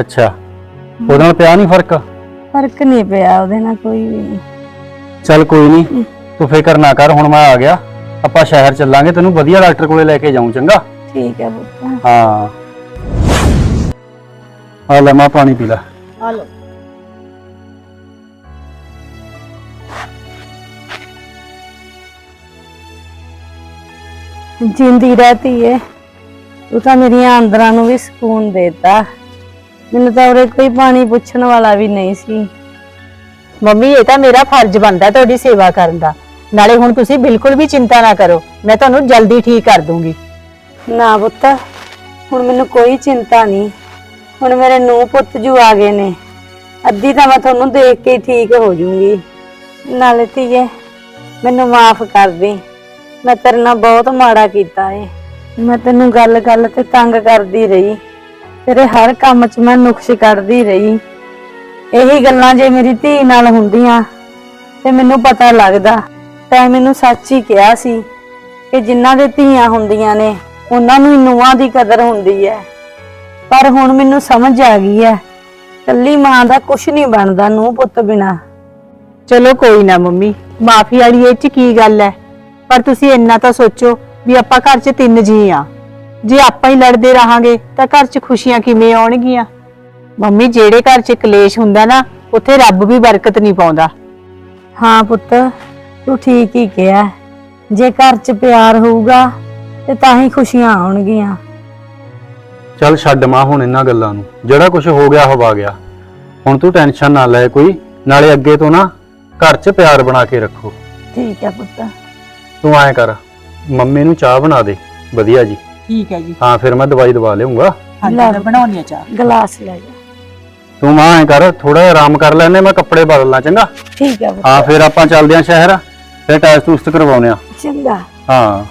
ਅੱਛਾ। ਉਹਦੇ ਨਾਲ ਪਿਆ ਨਹੀਂ ਫ਼ਰਕ? ਫ਼ਰਕ ਨਹੀਂ ਪਿਆ ਉਹਦੇ ਨਾਲ ਕੋਈ ਵੀ। ਨਹੀਂ ਚੱਲ ਕੋਈ ਨਹੀਂ ਤੂੰ ਫਿਕਰ ਨਾ ਕਰ ਹੁਣ ਮੈਂ ਆ ਗਿਆ। ਆਪਾਂ ਸ਼ਹਿਰ ਚੱਲਾਂਗੇ ਤੈਨੂੰ ਵਧੀਆ ਡਾਕਟਰ ਕੋਲੇ ਲੈ ਕੇ ਜਾਊਂ ਚੰਗਾ? ਠੀਕ ਹੈ ਪੁੱਤ। ਹਾਂ। ਆ ਲੈ ਮਾਂ ਪਾਣੀ ਪੀ ਲੈ। ਆ ਲਓ। ਜਿੰਦੀ ਰਹਤੀ ਏ ਤੂੰ ਤਾਂ ਮੇਰੀਆਂ ਅੰਦਰਾਂ ਨੂੰ ਵੀ ਸਕੂਨ ਦੇਤਾ। ਮੈਨੂੰ ਤਾਂ ਉਰੇ ਕੋਈ ਪਾਣੀ ਪੁੱਛਣ ਵਾਲਾ ਵੀ ਨਹੀਂ ਸੀ। ਮੰਮੀ, ਇਹ ਤਾਂ ਮੇਰਾ ਫਰਜ਼ ਬਣਦਾ ਤੁਹਾਡੀ ਸੇਵਾ ਕਰਨ ਦਾ। ਨਾਲੇ ਹੁਣ ਤੁਸੀਂ ਬਿਲਕੁਲ ਵੀ ਚਿੰਤਾ ਨਾ ਕਰੋ, ਮੈਂ ਤੁਹਾਨੂੰ ਜਲਦੀ ਠੀਕ ਕਰ ਦੂੰਗੀ। ਨਾ ਪੁੱਤ, ਹੁਣ ਮੈਨੂੰ ਕੋਈ ਚਿੰਤਾ ਨਹੀਂ। ਹੁਣ ਮੇਰੇ ਨੂੰ ਪੁੱਤ ਜੂ ਆ ਗਏ ਨੇ। ਅੱਧੀ ਤਾਂ ਮੈਂ ਤੁਹਾਨੂੰ ਦੇਖ ਕੇ ਹੀ ਠੀਕ ਹੋ ਜੂੰਗੀ। ਨਾਲੇ ਧੀਏ, ਮੈਨੂੰ ਮਾਫ ਕਰ ਦੇ। ਮੈਂ ਤੇਰੇ ਨਾਲ ਬਹੁਤ ਮਾੜਾ ਕੀਤਾ ਏ। ਮੈਂ ਤੈਨੂੰ ਗੱਲ-ਗੱਲ ਤੇ ਤੰਗ ਕਰਦੀ ਰਹੀ। ਤੇਰੇ ਹਰ ਕੰਮ 'ਚ ਮੈਂ ਨੁਕਸ ਕੱਢਦੀ ਰਹੀ। ਇਹੀ ਗੱਲਾਂ ਜੇ ਮੇਰੀ ਧੀ ਨਾਲ ਹੁੰਦੀਆਂ, ਤੇ ਮੈਨੂੰ ਪਤਾ ਲੱਗਦਾ, ਤੈਂ ਮੈਨੂੰ ਸੱਚ ਹੀ ਕਿਹਾ ਸੀ ਕਿ ਜਿਨ੍ਹਾਂ ਦੇ ਧੀਆਂ ਹੁੰਦੀਆਂ ਨੇ, ਉਹਨਾਂ ਨੂੰ ਹੀ ਨੂੰਹਾਂ ਦੀ ਕਦਰ ਹੁੰਦੀ ਹੈ। ਪਰ ਹੁਣ ਮੈਨੂੰ ਸਮਝ ਆ ਗਈ ਹੈ, ਕੱਲੀ ਮਾਂ ਦਾ ਕੁਝ ਨਹੀਂ ਬਣਦਾ ਨੂੰ ਪੁੱਤ ਬਿਨਾ। ਚਲੋ ਕੋਈ ਨਾ ਮੰਮੀ, ਮਾਫੀ ਵਾਲੀ ਇਹ ਚ ਕੀ ਗੱਲ ਹੈ? ਪਰ ਤੁਸੀਂ ਇੰਨਾ ਤਾਂ ਸੋਚੋ ਵੀ ਆਪਾਂ ਘਰ 'ਚ ਤਿੰਨ ਜੀ ਆ ਜੇ ਆਪਾਂ ਹੀ ਲੜਦੇ ਰਹਾਂਗੇ, ਤਾਂ ਘਰ 'ਚ ਖੁਸ਼ੀਆਂ ਕਿਵੇਂ ਆਉਣਗੀਆਂ? ਮੰਮੀ ਜਿਹੜੇ ਘਰ 'ਚ ਕਲੇਸ਼ ਹੁੰਦਾ ਨਾ ਉੱਥੇ ਰੱਬ ਵੀ ਬਰਕਤ ਨਹੀਂ ਪਾਉਂਦਾ। ਹਾਂ ਪੁੱਤ ਤੂੰ ਠੀਕ ਹੀ ਕਿਹਾ। ਜੇ ਘਰ 'ਚ ਪਿਆਰ ਹੋਊਗਾ ਤੇ ਤਾਂ ਹੀ ਖੁਸ਼ੀਆਂ ਆਉਣਗੀਆਂ। ਚੱਲ ਛੱਡ ਮਾਂ ਹੁਣ ਇਹਨਾਂ ਗੱਲਾਂ ਨੂੰ। ਜਿਹੜਾ ਕੁਝ ਹੋ ਗਿਆ ਹਵਾ ਗਿਆ। ਹੁਣ ਤੂੰ ਟੈਨਸ਼ਨ ਨਾ ਲੈ ਕੋਈ ਨਾਲੇ ਅੱਗੇ ਤੋਂ ਨਾ ਘਰ 'ਚ ਪਿਆਰ ਬਣਾ ਕੇ ਰੱਖੋ। ਠੀਕ ਹੈ ਪੁੱਤ। ਤੂੰ ਐਂ ਕਰ ਮੰਮੀ ਨੂੰ ਚਾਹ ਬਣਾ ਦੇ। ਵਧੀਆ ਜੀ। ਠੀਕ ਹੈ ਜੀ। ਹਾਂ ਫਿਰ ਮੈਂ ਦਵਾਈ ਦਵਾ ਲਿਆਉਂਗਾ। ਹਾਂਜੀ। ਮੈਂ ਬਣਾਉਣੀ ਆ ਚਾਹ। ਗਲਾਸ ਲੈ ਜਾ। ਤੂੰ ਮਾਂ ਐਂ ਕਰ ਥੋੜਾ ਜਿਹਾ ਆਰਾਮ ਕਰ ਲੈਨੇ ਮੈਂ ਕੱਪੜੇ ਬਦਲਣਾ ਚੰਗਾ? ਠੀਕ ਪੁੱਤ। ਹਾਂ ਫਿਰ ਆਪਾਂ ਚੱਲਦੇ ਆਂ ਸ਼ਹਿਰ ਫਿਰ ਟੈਸਟ ਟੂਸਟ ਕਰਵਾਉਨੇ ਆ ਚੰਗਾ। ਹਾਂ।